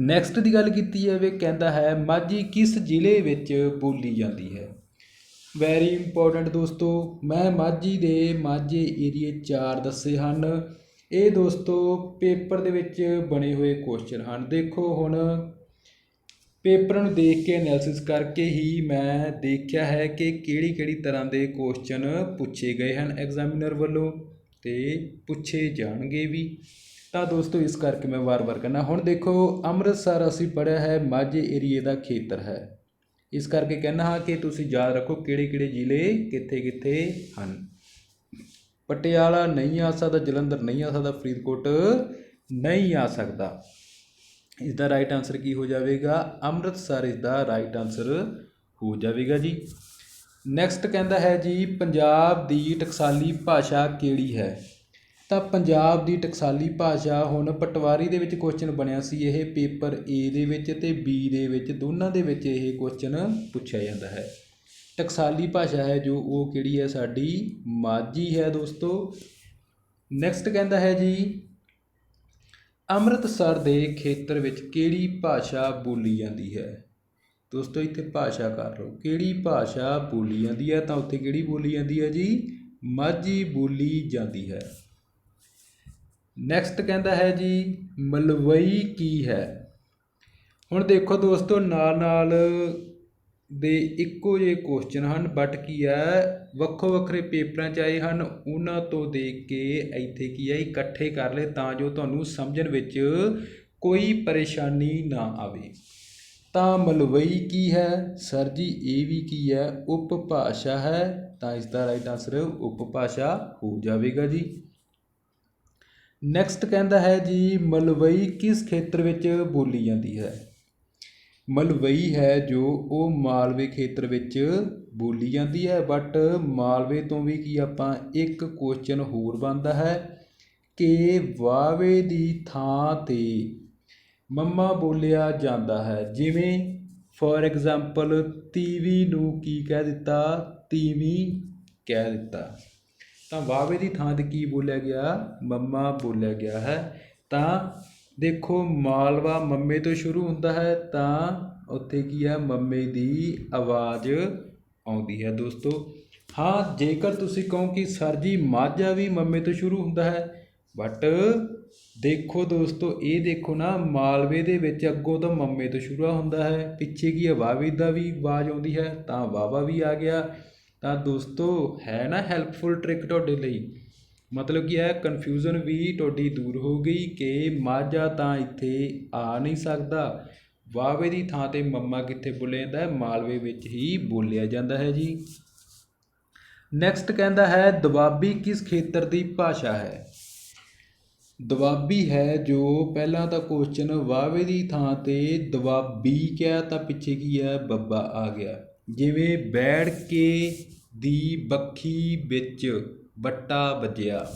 ਨੈਕਸਟ ਦੀ ਗੱਲ ਕੀਤੀ ਜਾਵੇ, ਕਹਿੰਦਾ ਹੈ, ਮਾਝੀ ਕਿਸ ਜ਼ਿਲ੍ਹੇ ਵਿੱਚ ਬੋਲੀ ਜਾਂਦੀ ਹੈ? ਵੈਰੀ ਇੰਪੋਰਟੈਂਟ ਦੋਸਤੋ, ਮੈਂ ਮਾਝੀ ਦੇ ਮਾਝੇ ਏਰੀਏ 4 ਦੱਸੇ ਹਨ। ਇਹ ਦੋਸਤੋ, ਪੇਪਰ ਦੇ ਵਿੱਚ ਬਣੇ ਹੋਏ ਕੁਐਸਚਨ ਹਨ। ਦੇਖੋ ਹੁਣ, ਪੇਪਰ ਨੂੰ ਦੇਖ ਕੇ ਐਨਾਲਿਸਿਸ ਕਰਕੇ ਹੀ ਮੈਂ ਦੇਖਿਆ ਹੈ ਕਿ ਕਿਹੜੀ ਕਿਹੜੀ ਤਰ੍ਹਾਂ ਦੇ ਕੁਐਸਚਨ ਪੁੱਛੇ ਗਏ ਹਨ ਐਗਜ਼ਾਮੀਨਰ ਵੱਲੋਂ ਤੇ ਪੁੱਛੇ ਜਾਣਗੇ ਵੀ। ਤਾਂ ਦੋਸਤੋ, ਇਸ ਕਰਕੇ ਮੈਂ ਵਾਰ-ਵਾਰ ਕਹਿੰਦਾ, ਹੁਣ ਦੇਖੋ, ਅੰਮ੍ਰਿਤਸਰ ਅਸੀਂ ਪੜ੍ਹਿਆ ਹੈ, ਮਾਝੇ ਏਰੀਏ ਦਾ ਖੇਤਰ ਹੈ। ਇਸ ਕਰਕੇ ਕਹਿੰਦਾ ਹਾਂ ਕਿ ਤੁਸੀਂ ਯਾਦ ਰੱਖੋ ਕਿਹੜੇ ਕਿਹੜੇ ਜ਼ਿਲ੍ਹੇ ਕਿੱਥੇ ਕਿੱਥੇ ਹਨ। ਪਟਿਆਲਾ ਨਹੀਂ ਆ ਸਕਦਾ, ਜਲੰਧਰ ਨਹੀਂ ਆ ਸਕਦਾ, ਫਰੀਦਕੋਟ ਨਹੀਂ ਆ ਸਕਦਾ। ਇਸ ਦਾ ਰਾਈਟ ਆਨਸਰ ਕੀ ਹੋ ਜਾਵੇਗਾ? ਅੰਮ੍ਰਿਤਸਰ ਇਸ ਦਾ ਰਾਈਟ ਆਨਸਰ ਹੋ ਜਾਵੇਗਾ ਜੀ। ਨੈਕਸਟ ਕਹਿੰਦਾ ਹੈ ਜੀ, ਪੰਜਾਬ ਦੀ ਟਕਸਾਲੀ ਭਾਸ਼ਾ ਕਿਹੜੀ ਹੈ? ਤਾਂ ਪੰਜਾਬ ਦੀ ਟਕਸਾਲੀ ਭਾਸ਼ਾ ਹੁਣ ਪਟਵਾਰੀ ਦੇ ਵਿੱਚ ਕੁਸ਼ਚਨ ਬਣਿਆ ਸੀ। ਇਹ ਪੇਪਰ ਏ ਦੇ ਵਿੱਚ ਅਤੇ ਬੀ ਦੇ ਵਿੱਚ, ਦੋਨਾਂ ਦੇ ਵਿੱਚ ਇਹ ਕੁਸ਼ਚਨ ਪੁੱਛਿਆ ਜਾਂਦਾ ਹੈ। ਟਕਸਾਲੀ ਭਾਸ਼ਾ ਹੈ ਜੋ ਉਹ ਕਿਹੜੀ ਹੈ? ਸਾਡੀ ਮਾਝੀ ਹੈ ਦੋਸਤੋ। ਨੈਕਸਟ ਕਹਿੰਦਾ ਹੈ ਜੀ, ਅੰਮ੍ਰਿਤਸਰ ਦੇ ਖੇਤਰ ਵਿੱਚ ਕਿਹੜੀ ਭਾਸ਼ਾ ਬੋਲੀ ਜਾਂਦੀ ਹੈ? ਦੋਸਤੋ, ਇੱਥੇ ਭਾਸ਼ਾ ਕਰ ਲਓ। ਕਿਹੜੀ ਭਾਸ਼ਾ ਬੋਲੀ ਜਾਂਦੀ ਹੈ? ਤਾਂ ਉੱਥੇ ਕਿਹੜੀ ਬੋਲੀ ਜਾਂਦੀ ਹੈ ਜੀ? ਮਾਝੀ ਬੋਲੀ ਜਾਂਦੀ ਹੈ। ਨੈਕਸਟ ਕਹਿੰਦਾ ਹੈ ਜੀ, ਮਲਵਈ ਕੀ ਹੈ? ਹੁਣ ਦੇਖੋ ਦੋਸਤੋ ਨਾਲ ਨਾਲ ਦੇ ਇੱਕੋ ਜਿਹੇ ਕੁਐਸਚਨ ਹਨ ਬਟ ਕੀ ਹੈ? ਵੱਖੋ ਵੱਖਰੇ ਪੇਪਰਾਂ 'ਚ ਆਏ ਹਨ, ਉਹਨਾਂ ਤੋਂ ਦੇਖ ਕੇ ਇੱਥੇ ਕੀ ਹੈ, ਇਕੱਠੇ ਕਰ ਲਏ ਤਾਂ ਜੋ ਤੁਹਾਨੂੰ ਸਮਝਣ ਵਿੱਚ ਕੋਈ ਪਰੇਸ਼ਾਨੀ ਨਾ ਆਵੇ। ਤਾਂ ਮਲਵਈ ਕੀ ਹੈ? ਸਰ ਜੀ, ਇਹ ਵੀ ਕੀ ਹੈ? ਉਪਭਾਸ਼ਾ ਹੈ। ਤਾਂ ਇਸ ਦਾ ਰਾਈਟ ਆਨਸਰ ਉਪਭਾਸ਼ਾ ਹੋ ਜਾਵੇਗਾ ਜੀ। ਨੈਕਸਟ ਕਹਿੰਦਾ ਹੈ ਜੀ, ਮਲਵਈ ਕਿਸ ਖੇਤਰ ਵਿੱਚ ਬੋਲੀ ਜਾਂਦੀ ਹੈ? ਮਲਵਈ ਹੈ ਜੋ ਉਹ ਮਾਲਵੇ ਖੇਤਰ ਵਿੱਚ ਬੋਲੀ ਜਾਂਦੀ ਹੈ ਬਟ ਮਾਲਵੇ ਤੋਂ ਵੀ ਕੀ ਆਪਾਂ ਇੱਕ ਕੁਐਸਚਨ ਹੋਰ ਬਣਦਾ ਹੈ ਕਿ ਵਾਵੇ ਦੀ ਥਾਂ ਤੇ ਮੰਮਾ ਬੋਲਿਆ ਜਾਂਦਾ ਹੈ। ਜਿਵੇਂ ਫੋਰ ਐਗਜ਼ਾਮਪਲ ਤੀਵੀ ਨੂੰ ਕੀ ਕਹਿ ਦਿੱਤਾ? ਤੀਵੀ ਕਹਿ ਦਿੱਤਾ। ਤਾਂ ਵਾਵੇ ਦੀ ਥਾਂ ਤੇ ਕੀ ਬੋਲਿਆ ਗਿਆ? ਮੰਮਾ ਬੋਲਿਆ ਗਿਆ ਹੈ। ਤਾਂ ਦੇਖੋ, ਮਾਲਵਾ ਮੰਮੇ ਤੋਂ ਸ਼ੁਰੂ ਹੁੰਦਾ ਹੈ, ਤਾਂ ਉੱਥੇ ਕੀ ਹੈ? ਮੰਮੇ ਦੀ ਆਵਾਜ਼ ਆਉਂਦੀ ਹੈ ਦੋਸਤੋ। ਹਾਂ, ਜੇਕਰ ਤੁਸੀਂ ਕਹੋ ਕਿ ਸਰ ਜੀ, ਮਾਝਾ ਵੀ ਮੰਮੇ ਤੋਂ ਸ਼ੁਰੂ ਹੁੰਦਾ ਹੈ ਬਟ ਦੇਖੋ ਦੋਸਤੋ, ਇਹ ਦੇਖੋ ਨਾ, ਮਾਲਵੇ ਦੇ ਵਿੱਚ ਅੱਗੋਂ ਤਾਂ ਮੰਮੇ ਤੋਂ ਸ਼ੁਰੂ ਹੁੰਦਾ ਹੈ, ਪਿੱਛੇ ਕੀ ਹੈ? ਵਾਵੇ ਦਾ ਵੀ ਆਵਾਜ਼ ਆਉਂਦੀ ਹੈ, ਤਾਂ ਵਾਵਾ ਵੀ ਆ ਗਿਆ। ਤਾਂ ਦੋਸਤੋ, ਹੈ ਨਾ ਹੈਲਪਫੁਲ ਟ੍ਰਿਕ ਤੁਹਾਡੇ ਲਈ? ਮਤਲਬ ਕੀ ਹੈ ਕਨਫਿਊਜ਼ਨ ਵੀ ਤੁਹਾਡੀ ਦੂਰ ਹੋ ਗਈ ਕਿ ਮਾਝਾ ਤਾਂ ਇੱਥੇ ਆ ਨਹੀਂ ਸਕਦਾ। ਵਾਵੇ ਦੀ ਥਾਂ ਤੇ ਮੰਮਾ ਕਿੱਥੇ ਬੋਲਿਆ ਜਾਂਦਾ ਹੈ? ਮਾਲਵੇ ਵਿੱਚ ਹੀ ਬੋਲਿਆ ਜਾਂਦਾ ਹੈ ਜੀ। ਨੈਕਸਟ ਕਹਿੰਦਾ ਹੈ, ਦੁਆਬੀ ਕਿਸ ਖੇਤਰ ਦੀ ਭਾਸ਼ਾ ਹੈ? ਦੁਆਬੀ ਹੈ ਜੋ ਪਹਿਲਾਂ ਤਾਂ ਕੁਐਸਚਨ ਵਾਵੇ ਦੀ ਥਾਂ ਤੇ ਦੁਆਬੀ ਕਿਹਾ ਤਾਂ ਪਿੱਛੇ ਕੀ ਹੈ? ਬੱਬਾ ਆ ਗਿਆ। ਜਿਵੇਂ ਬੈਠ ਕੇ ਦੀ ਬੱਖੀ ਵਿੱਚ ਬੱਟਾ ਵੱਜਿਆ,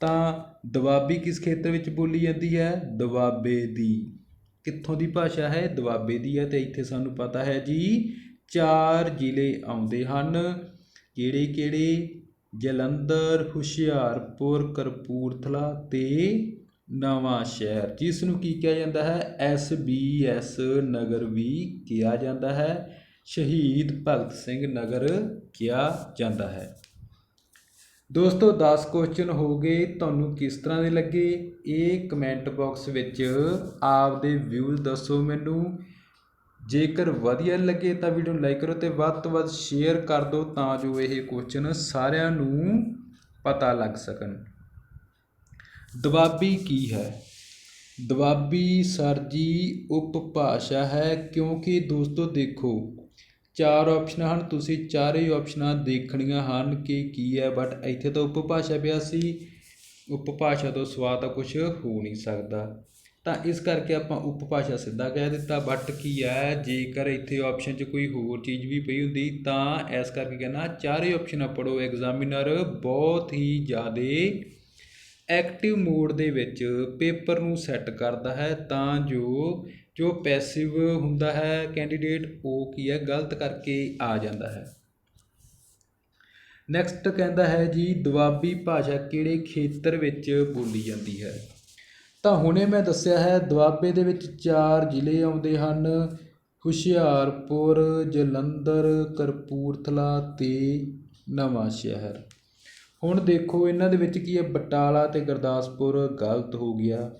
ਤਾਂ ਦੁਆਬੀ ਕਿਸ ਖੇਤਰ ਵਿੱਚ ਬੋਲੀ ਜਾਂਦੀ ਹੈ? ਦੁਆਬੇ ਦੀ। ਕਿੱਥੋਂ ਦੀ ਭਾਸ਼ਾ ਹੈ? ਦੁਆਬੇ ਦੀ ਹੈ ਤੇ ਇੱਥੇ ਸਾਨੂੰ ਪਤਾ ਹੈ ਜੀ, ਚਾਰ ਜ਼ਿਲ੍ਹੇ ਆਉਂਦੇ ਹਨ। ਕਿਹੜੇ ਕਿਹੜੇ? ਜਲੰਧਰ, ਹੁਸ਼ਿਆਰਪੁਰ, ਕਰਪੂਰਥਲਾ ਤੇ ਨਵਾਂ ਸ਼ਹਿਰ। ਜਿਸ ਨੂੰ ਕੀ ਕਿਹਾ ਜਾਂਦਾ ਹੈ? ਐਸ ਬੀ ਐਸ ਨਗਰ ਵੀ ਕਿਹਾ ਜਾਂਦਾ ਹੈ। ਸ਼ਹੀਦ ਭਗਤ ਸਿੰਘ ਨਗਰ ਕਿਹਾ ਜਾਂਦਾ ਹੈ। ਦੋਸਤੋ 10 ਕੁਐਸਚਨ ਹੋ ਗਏ। ਤੁਹਾਨੂੰ ਕਿਸ ਤਰ੍ਹਾਂ ਦੇ ਲੱਗੇ? ਇਹ ਕਮੈਂਟ ਬਾਕਸ ਵਿੱਚ ਆਪਦੇ ਵਿਊਜ਼ ਦੱਸੋ ਮੈਨੂੰ। ਜੇਕਰ ਵਧੀਆ ਲੱਗੇ ਤਾਂ ਵੀਡੀਓ ਨੂੰ ਲਾਈਕ ਕਰੋ ਤੇ ਵੱਧ ਤੋਂ ਵੱਧ ਸ਼ੇਅਰ ਕਰ ਦਿਓ ਤਾਂ ਜੋ ਇਹ ਕੁਐਸਚਨ ਸਾਰਿਆਂ ਨੂੰ ਪਤਾ ਲੱਗ ਸਕਣ। ਦੁਆਬੀ ਕੀ ਹੈ? ਦੁਆਬੀ ਸਰ ਜੀ ਉਪਭਾਸ਼ਾ ਹੈ ਕਿਉਂਕਿ ਦੋਸਤੋ ਦੇਖੋ ਚਾਰ ਆਪਸ਼ਨਾਂ ਹਨ। ਤੁਸੀਂ ਚਾਰੇ ਆਪਸ਼ਨਾਂ ਦੇਖਣੀਆਂ ਹਨ ਕਿ ਕੀ ਹੈ ਬਟ ਇੱਥੇ ਤਾਂ ਉਪਭਾਸ਼ਾ ਪਿਆ ਸੀ। ਉਪਭਾਸ਼ਾ ਤੋਂ ਸਿਵਾ ਤਾਂ ਕੁਝ ਹੋ ਨਹੀਂ ਸਕਦਾ। ਤਾਂ ਇਸ ਕਰਕੇ ਆਪਾਂ ਉਪਭਾਸ਼ਾ ਸਿੱਧਾ ਕਹਿ ਦਿੱਤਾ। ਬਟ ਕੀ ਹੈ, ਜੇਕਰ ਇੱਥੇ ਆਪਸ਼ਨ 'ਚ ਕੋਈ ਹੋਰ ਚੀਜ਼ ਵੀ ਪਈ ਹੁੰਦੀ, ਤਾਂ ਇਸ ਕਰਕੇ ਕਹਿਣਾ, ਚਾਰੇ ਆਪਸ਼ਨਾਂ ਪੜੋ ਐਗਜ਼ਾਮੀਨਰ ਬਹੁਤ ਹੀ ਜ਼ਿਆਦੇ ਐਕਟਿਵ ਮੋਡ ਦੇ ਵਿੱਚ ਪੇਪਰ ਨੂੰ ਸੈੱਟ ਕਰਦਾ ਹੈ, ਤਾਂ ਜੋ ਜੋ ਪੈਸਿਵ ਹੁੰਦਾ ਹੈ ਕੈਂਡੀਡੇਟ ਉਹ ਕੀ ਹੈ, ਗਲਤ ਕਰਕੇ ਆ ਜਾਂਦਾ ਹੈ। ਨੈਕਸਟ ਕਹਿੰਦਾ ਹੈ ਜੀ, ਦੁਆਬੀ ਭਾਸ਼ਾ ਕਿਹੜੇ ਖੇਤਰ ਵਿੱਚ ਬੋਲੀ ਜਾਂਦੀ ਹੈ? ਤਾਂ ਹੁਣੇ ਮੈਂ ਦੱਸਿਆ ਹੈ, ਦੁਆਬੇ ਦੇ ਵਿੱਚ ਚਾਰ ਜ਼ਿਲ੍ਹੇ ਆਉਂਦੇ ਹਨ। ਹੁਸ਼ਿਆਰਪੁਰ, ਜਲੰਧਰ ਕਰਪੂਰਥਲਾ ਤੇ ਨਵਾਂ ਸ਼ਹਿਰ। ਹੁਣ ਦੇਖੋ, ਇਹਨਾਂ ਦੇ ਵਿੱਚ ਕੀ ਹੈ? ਬਟਾਲਾ ਤੇ ਗੁਰਦਾਸਪੁਰ ਗਲਤ ਹੋ ਗਿਆ।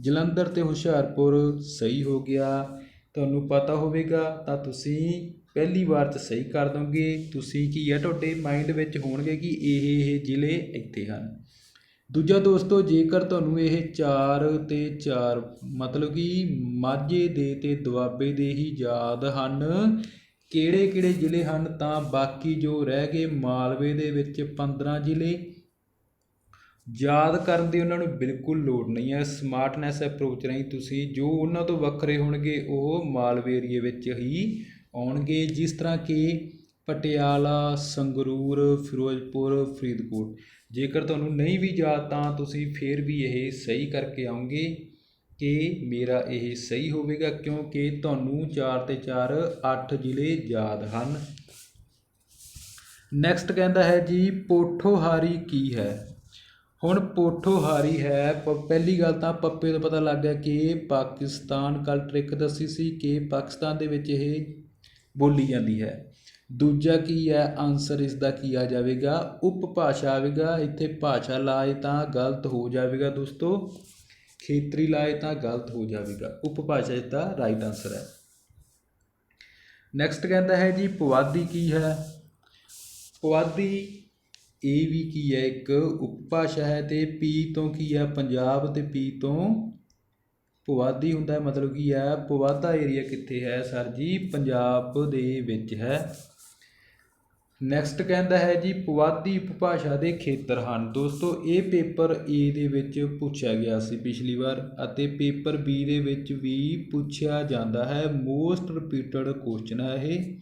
ਜਲੰਧਰ ਅਤੇ ਹੁਸ਼ਿਆਰਪੁਰ ਸਹੀ ਹੋ ਗਿਆ। ਤੁਹਾਨੂੰ ਪਤਾ ਹੋਵੇਗਾ, ਤਾਂ ਤੁਸੀਂ ਪਹਿਲੀ ਵਾਰ 'ਚ ਸਹੀ ਕਰ ਦੋਗੇ। ਤੁਸੀਂ ਕੀ ਹੈ ਤੁਹਾਡੇ ਮਾਈਂਡ ਵਿੱਚ ਹੋਣਗੇ ਕਿ ਇਹ ਇਹ ਜ਼ਿਲ੍ਹੇ ਇੱਥੇ ਹਨ। ਦੂਜਾ ਦੋਸਤੋ, ਜੇਕਰ ਤੁਹਾਨੂੰ ਇਹ ਚਾਰ ਤੇ ਚਾਰ, ਮਤਲਬ ਕਿ ਮਾਝੇ ਦੇ ਤੇ ਦੁਆਬੇ ਦੇ ਹੀ ਯਾਦ ਹਨ ਕਿਹੜੇ ਕਿਹੜੇ ਜ਼ਿਲ੍ਹੇ ਹਨ, ਤਾਂ ਬਾਕੀ ਜੋ ਰਹਿ ਗਏ ਮਾਲਵੇ ਦੇ ਵਿੱਚ 15 ਜ਼ਿਲ੍ਹੇ। ਯਾਦ ਕਰਨ ਦੀ ਉਹਨਾਂ ਨੂੰ ਬਿਲਕੁਲ ਲੋੜ ਨਹੀਂ ਹੈ। ਸਮਾਰਟਨੈਸ ਅਪਰੋਚ ਰਾਹੀਂ ਤੁਸੀਂ ਜੋ ਉਹਨਾਂ ਤੋਂ ਵੱਖਰੇ ਹੋਣਗੇ, ਉਹ ਮਾਲਵੇਰੀਏ ਵਿੱਚ ਹੀ ਆਉਣਗੇ। ਜਿਸ ਤਰ੍ਹਾਂ ਕਿ ਪਟਿਆਲਾ, ਸੰਗਰੂਰ, ਫਿਰੋਜ਼ਪੁਰ, ਫਰੀਦਕੋਟ। ਜੇਕਰ ਤੁਹਾਨੂੰ ਨਹੀਂ ਵੀ ਯਾਦ ਤਾਂ ਤੁਸੀਂ ਫਿਰ ਵੀ ਇਹ ਸਹੀ ਕਰਕੇ ਆਉਂਗੇ ਕਿ ਮੇਰਾ ਇਹ ਸਹੀ ਹੋਵੇਗਾ, ਕਿਉਂਕਿ ਤੁਹਾਨੂੰ 4 ਤੇ 4 8 ਜ਼ਿਲ੍ਹੇ ਯਾਦ ਹਨ। ਨੈਕਸਟ ਕਹਿੰਦਾ ਹੈ ਜੀ, ਪੋਠੋਹਾਰੀ ਕੀ ਹੈ? ਹੁਣ ਪੋਠੋਹਾਰੀ ਹੈ। ਪ- ਪਹਿਲੀ ਗੱਲ ਤਾਂ ਪੱਪੇ ਤੋਂ ਪਤਾ ਲੱਗ ਗਿਆ ਕਿ ਪਾਕਿਸਤਾਨ ਕੱਲ ਟ੍ਰਿਕ ਦੱਸੀ ਸੀ ਕਿ ਪਾਕਿਸਤਾਨ ਦੇ ਵਿੱਚ ਇਹ ਬੋਲੀ ਜਾਂਦੀ ਹੈ। ਦੂਜਾ ਕੀ ਹੈ? ਆਨਸਰ ਇਸ ਦਾ ਕੀ ਆ ਜਾਵੇਗਾ? ਉਪਭਾਸ਼ਾ ਆਵੇਗਾ। ਇੱਥੇ ਭਾਸ਼ਾ ਲਾਏ ਤਾਂ ਗਲਤ ਹੋ ਜਾਵੇਗਾ ਦੋਸਤੋ। ਖੇਤਰੀ ਲਾਏ ਤਾਂ ਗਲਤ ਹੋ ਜਾਵੇਗਾ। ਉਪਭਾਸ਼ਾ ਇਸ ਦਾ ਰਾਈਟ ਆਨਸਰ ਹੈ। ਨੈਕਸਟ ਕਹਿੰਦਾ ਹੈ ਜੀ, ਪੁਆਧੀ ਕੀ ਹੈ? ਪੁਆਧੀ ਇਹ ਵੀ ਕੀ ਹੈ? ਇੱਕ ਉਪਭਾਸ਼ਾ ਹੈ ਤੇ ਪੀ ਤੋਂ ਕੀ ਹੈ? ਪੰਜਾਬ ਤੇ ਪੀ ਤੋਂ ਪੁਆਧੀ ਹੁੰਦਾ ਹੈ। ਮਤਲਬ ਕੀ ਹੈ? ਪੁਆਧਾ ਏਰੀਆ ਕਿੱਥੇ ਹੈ ਸਰ ਜੀ? ਪੰਜਾਬ ਦੇ ਵਿੱਚ ਹੈ। ਨੈਕਸਟ ਕਹਿੰਦਾ ਹੈ ਜੀ ਪੁਆਧੀ ਉਪਭਾਸ਼ਾ ਦੇ ਖੇਤਰ ਹਨ ਦੋਸਤੋ, ਇਹ ਪੇਪਰ ਏ ਦੇ ਵਿੱਚ ਪੁੱਛਿਆ ਗਿਆ ਸੀ ਪਿਛਲੀ ਵਾਰ ਅਤੇ ਪੇਪਰ ਬੀ ਦੇ ਵਿੱਚ ਵੀ ਪੁੱਛਿਆ ਜਾਂਦਾ ਹੈ। ਮੋਸਟ ਰਿਪੀਟਡ ਕੁਐਸਚਨ ਹੈ ਇਹ।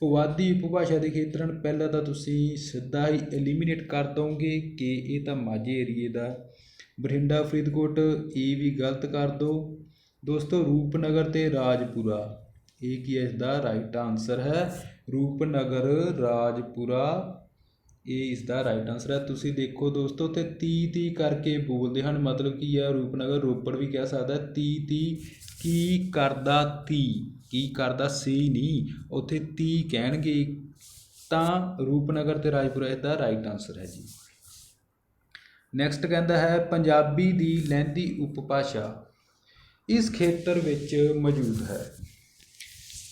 ਪੁਆਧੀ ਉਪਭਾਸ਼ਾ ਦੇ ਖੇਤਰ ਹਨ ਪਹਿਲਾਂ ਤਾਂ ਤੁਸੀਂ ਸਿੱਧਾ ਹੀ ਐਲੀਮੀਨੇਟ ਕਰ ਦੋਗੇ ਕਿ ਇਹ ਤਾਂ ਮਾਝੇ ਏਰੀਏ ਦਾ। ਬਠਿੰਡਾ, ਫਰੀਦਕੋਟ, ਇਹ ਵੀ ਗਲਤ ਕਰ ਦਿਓ ਦੋਸਤੋ, ਰੂਪਨਗਰ ਤੇ ਰਾਜਪੁਰਾ। ਇਹ ਕੀ ਹੈ? ਇਸ ਦਾ ਰਾਈਟ ਆਨਸਰ ਹੈ ਰੂਪਨਗਰ, ਰਾਜਪੁਰਾ। ਇਹ ਇਸ ਦਾ ਰਾਈਟ ਆਨਸਰ ਹੈ। ਤੁਸੀਂ ਦੇਖੋ ਦੋਸਤੋ ਤੇ 30 30 ਕਰਕੇ ਬੋਲਦੇ ਹਨ। ਮਤਲਬ ਕੀ ਹੈ ਰੂਪਨਗਰ ਰੋਪੜ ਵੀ ਕਹਿ ਸਕਦਾ 30 30 ਕੀ ਕਰਦਾ 30 ਕੀ ਕਰਦਾ ਸੀ ਨਹੀਂ ਉੱਥੇ 30 ਕਹਿਣਗੇ, ਤਾਂ ਰੂਪਨਗਰ ਤੇ ਰਾਜਪੁਰਾ ਇਹਦਾ ਰਾਈਟ ਆਨਸਰ ਹੈ ਜੀ। ਨੈਕਸਟ ਕਹਿੰਦਾ ਹੈ, ਪੰਜਾਬੀ ਦੀ ਲਹਿੰਦੀ ਉਪਭਾਸ਼ਾ ਇਸ ਖੇਤਰ ਵਿੱਚ ਮੌਜੂਦ ਹੈ।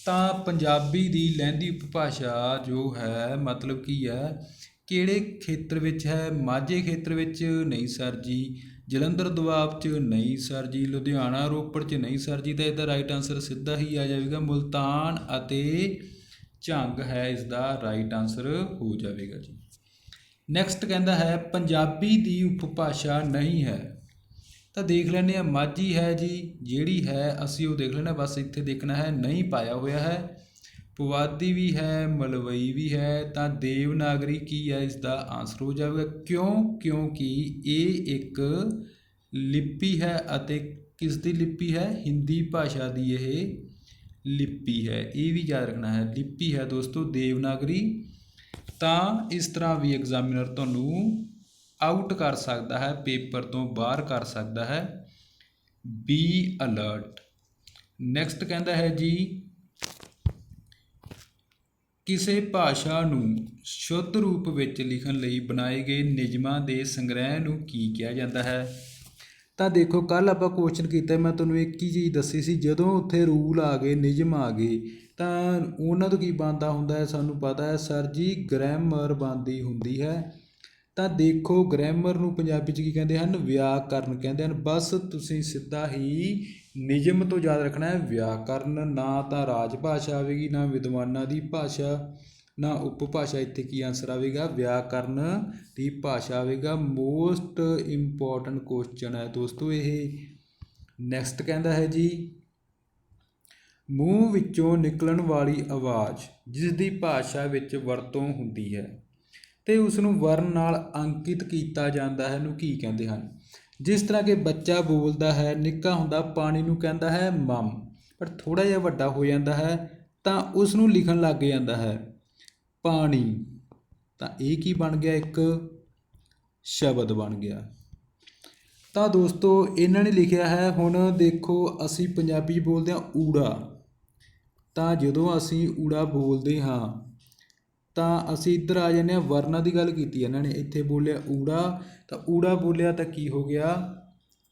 ਤਾਂ ਪੰਜਾਬੀ ਦੀ ਲਹਿੰਦੀ ਉਪਭਾਸ਼ਾ ਜੋ ਹੈ, ਮਤਲਬ ਕੀ ਹੈ? ਕਿਹੜੇ ਖੇਤਰ ਵਿੱਚ ਹੈ? ਮਾਝੇ ਖੇਤਰ ਵਿੱਚ ਨਹੀਂ, ਸਰ ਜੀ। ਜਲੰਧਰ ਦੁਆਬ 'ਚ ਨਹੀਂ ਸਰ ਜੀ, ਲੁਧਿਆਣਾ ਰੋਪੜ 'ਚ ਨਹੀਂ ਸਰ ਜੀ, ਤਾਂ ਇਹਦਾ ਰਾਈਟ ਆਨਸਰ ਸਿੱਧਾ ਹੀ ਆ ਜਾਵੇਗਾ। ਮੁਲਤਾਨ ਅਤੇ ਝੰਗ ਹੈ ਇਸ ਦਾ ਰਾਈਟ ਆਨਸਰ ਹੋ ਜਾਵੇਗਾ ਜੀ। ਨੈਕਸਟ ਕਹਿੰਦਾ ਹੈ, ਪੰਜਾਬੀ ਦੀ ਉਪਭਾਸ਼ਾ ਨਹੀਂ ਹੈ। ਤਾਂ ਦੇਖ ਲੈਂਦੇ ਆ ਮਾਝੀ ਹੈ ਜੀ, ਜਿਹੜੀ ਹੈ, ਅਸੀਂ ਉਹ ਦੇਖ ਲੈਣਾ ਬਸ ਇੱਥੇ ਦੇਖਣਾ ਹੈ, ਨਹੀਂ ਪਾਇਆ ਹੋਇਆ ਹੈ। ਪੁਆਧੀ ਵੀ ਹੈ, ਮਲਵਈ ਵੀ ਹੈ, ਤਾਂ ਦੇਵਨਾਗਰੀ ਕੀ ਹੈ? ਇਸ ਦਾ ਆਨਸਰ ਹੋ ਜਾਵੇਗਾ। ਕਿਉਂ? ਕਿਉਂਕਿ ਇਹ ਇੱਕ ਲਿਪੀ ਹੈ ਅਤੇ ਕਿਸ ਦੀ ਲਿਪੀ ਹੈ? ਹਿੰਦੀ ਭਾਸ਼ਾ ਦੀ ਇਹ ਲਿਪੀ ਹੈ। ਇਹ ਵੀ ਯਾਦ ਰੱਖਣਾ ਹੈ। ਲਿਪੀ ਹੈ ਦੋਸਤੋ ਦੇਵਨਾਗਰੀ ਤਾਂ ਇਸ ਤਰ੍ਹਾਂ ਵੀ ਐਗਜ਼ਾਮੀਨਰ ਤੁਹਾਨੂੰ ਆਊਟ ਕਰ ਸਕਦਾ ਹੈ, ਪੇਪਰ ਤੋਂ ਬਾਹਰ ਕਰ ਸਕਦਾ ਹੈ। ਬੀ ਅਲਰਟ ਨੈਕਸਟ ਕਹਿੰਦਾ ਹੈ ਜੀ ਕਿਸੇ ਭਾਸ਼ਾ ਨੂੰ ਸ਼ੁੱਧ ਰੂਪ ਵਿੱਚ ਲਿਖਣ ਲਈ ਬਣਾਏ ਗਏ ਨਿਯਮਾਂ ਦੇ ਸੰਗ੍ਰਹਿ ਨੂੰ ਕੀ ਕਿਹਾ ਜਾਂਦਾ ਹੈ? ਤਾਂ ਦੇਖੋ ਕੱਲ ਆਪਾਂ ਕੁਐਸਚਨ ਕੀਤਾ, ਮੈਂ ਤੁਹਾਨੂੰ ਇੱਕ ਹੀ ਚੀਜ਼ ਦੱਸੀ ਸੀ, ਜਦੋਂ ਉੱਥੇ ਰੂਲ ਆ ਗਏ, ਨਿਯਮ ਆ ਗਏ, ਤਾਂ ਉਹਨਾਂ ਤੋਂ ਕੀ ਬਣਦਾ ਹੁੰਦਾ ਹੈ ਸਾਨੂੰ ਪਤਾ ਹੈ? ਸਰ ਜੀ ਗ੍ਰਾਮਰ ਬਣਦੀ ਹੁੰਦੀ ਹੈ। ਤਾਂ ਦੇਖੋ ਗ੍ਰਾਮਰ ਨੂੰ ਪੰਜਾਬੀ 'ਚ ਕੀ ਕਹਿੰਦੇ ਹਨ? ਵਿਆਕਰਨ ਕਹਿੰਦੇ ਹਨ। ਬਸ ਤੁਸੀਂ ਸਿੱਧਾ ਹੀ ਨਿਯਮ ਤੋਂ ਯਾਦ ਰੱਖਣਾ ਹੈ, ਵਿਆਕਰਨ ਨਾ ਤਾਂ ਰਾਜ ਭਾਸ਼ਾ ਆਵੇਗੀ, ਨਾ ਵਿਦਵਾਨਾਂ ਦੀ ਭਾਸ਼ਾ, ਨਾ ਉਪਭਾਸ਼ਾ ਇੱਥੇ ਕੀ ਆਨਸਰ ਆਵੇਗਾ? ਵਿਆਕਰਨ ਦੀ ਭਾਸ਼ਾ ਆਵੇਗਾ। ਮੋਸਟ ਇੰਪੋਰਟੈਂਟ ਕੁਐਸਚਨ ਹੈ ਦੋਸਤੋ ਇਹ। ਨੈਕਸਟ ਕਹਿੰਦਾ ਹੈ ਜੀ, ਮੂੰਹ ਵਿੱਚੋਂ ਨਿਕਲਣ ਵਾਲੀ ਆਵਾਜ਼ ਜਿਸ ਦੀ ਭਾਸ਼ਾ ਵਿੱਚ ਵਰਤੋਂ ਹੁੰਦੀ ਹੈ ਤੇ ਉਸ ਨੂੰ ਵਰਨ ਨਾਲ ਅੰਕਿਤ ਕੀਤਾ ਜਾਂਦਾ ਹੈ ਨੂੰ ਕੀ ਕਹਿੰਦੇ ਹਨ? ਜਿਸ ਤਰ੍ਹਾਂ ਕਿ ਬੱਚਾ ਬੋਲਦਾ ਹੈ, ਨਿੱਕਾ ਹੁੰਦਾ, ਪਾਣੀ ਨੂੰ ਕਹਿੰਦਾ ਹੈ, ਮਮ। ਪਰ ਥੋੜ੍ਹਾ ਜਿਹਾ ਵੱਡਾ ਹੋ ਜਾਂਦਾ ਹੈ, ਤਾਂ ਉਸ ਨੂੰ ਲਿਖਣ ਲੱਗ ਜਾਂਦਾ ਹੈ, ਪਾਣੀ। ਤਾਂ ਇਹ ਕੀ ਬਣ ਗਿਆ? ਇੱਕ ਸ਼ਬਦ ਬਣ ਗਿਆ। ਤਾਂ ਦੋਸਤੋ, ਇਹਨਾਂ ਨੇ ਲਿਖਿਆ ਹੈ, ਹੁਣ ਦੇਖੋ, ਅਸੀਂ ਪੰਜਾਬੀ ਬੋਲਦੇ ਹਾਂ ਊੜਾ। ਤਾਂ ਜਦੋਂ ਅਸੀਂ ਊੜਾ ਬੋਲਦੇ ਹਾਂ ਤਾਂ ਅਸੀਂ ਇੱਧਰ ਆ ਜਾਂਦੇ ਹਾਂ, ਵਰਨਾਂ ਦੀ ਗੱਲ ਕੀਤੀ ਇਹਨਾਂ ਨੇ, ਇੱਥੇ ਬੋਲਿਆ ਊੜਾ, ਤਾਂ ਊੜਾ ਬੋਲਿਆ ਤਾਂ ਕੀ ਹੋ ਗਿਆ?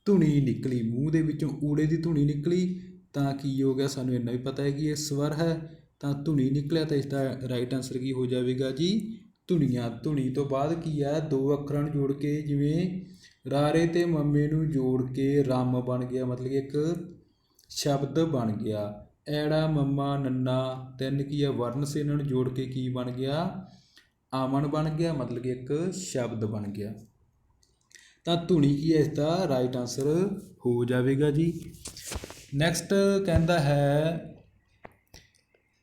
ਧੁਨੀ ਨਿਕਲੀ, ਮੂੰਹ ਦੇ ਵਿੱਚੋਂ ਊੜੇ ਦੀ ਧੁਨੀ ਨਿਕਲੀ, ਤਾਂ ਕੀ ਹੋ ਗਿਆ ਸਾਨੂੰ ਇੰਨਾ ਵੀ ਪਤਾ ਹੈ ਕਿ ਇਹ ਸਵਰ ਹੈ, ਤਾਂ ਧੁਨੀ ਨਿਕਲਿਆ ਤਾਂ ਇਸ ਦਾ ਰਾਈਟ ਆਨਸਰ ਕੀ ਹੋ ਜਾਵੇਗਾ ਜੀ? ਧੁਨੀਆਂ, ਧੁਨੀ ਤੋਂ ਬਾਅਦ ਕੀ ਹੈ ਦੋ ਅੱਖਰਾਂ ਨੂੰ ਜੋੜ ਕੇ, ਜਿਵੇਂ ਰਾਰੇ ਤੇ ਮੰਮੇ ਨੂੰ ਜੋੜ ਕੇ, ਰਮ ਬਣ ਗਿਆ, ਮਤਲਬ ਕਿ ਇੱਕ ਸ਼ਬਦ ਬਣ ਗਿਆ। ਐੜਾ ਮੰਮਾ ਨੰਨਾ, ਤਿੰਨ ਕੀ ਹੈ ਵਰਨ ਸੇ ਇਹਨਾਂ ਨੂੰ ਜੋੜ ਕੇ ਕੀ ਬਣ ਗਿਆ? ਆਮਨ ਬਣ ਗਿਆ, ਮਤਲਬ ਕਿ ਇੱਕ ਸ਼ਬਦ ਬਣ ਗਿਆ। ਤਾਂ ਧੁਨੀ ਕੀ ਹੈ ਇਸ ਦਾ? ਰਾਈਟ ਆਨਸਰ ਹੋ ਜਾਵੇਗਾ ਜੀ। ਨੈਕਸਟ ਕਹਿੰਦਾ ਹੈ,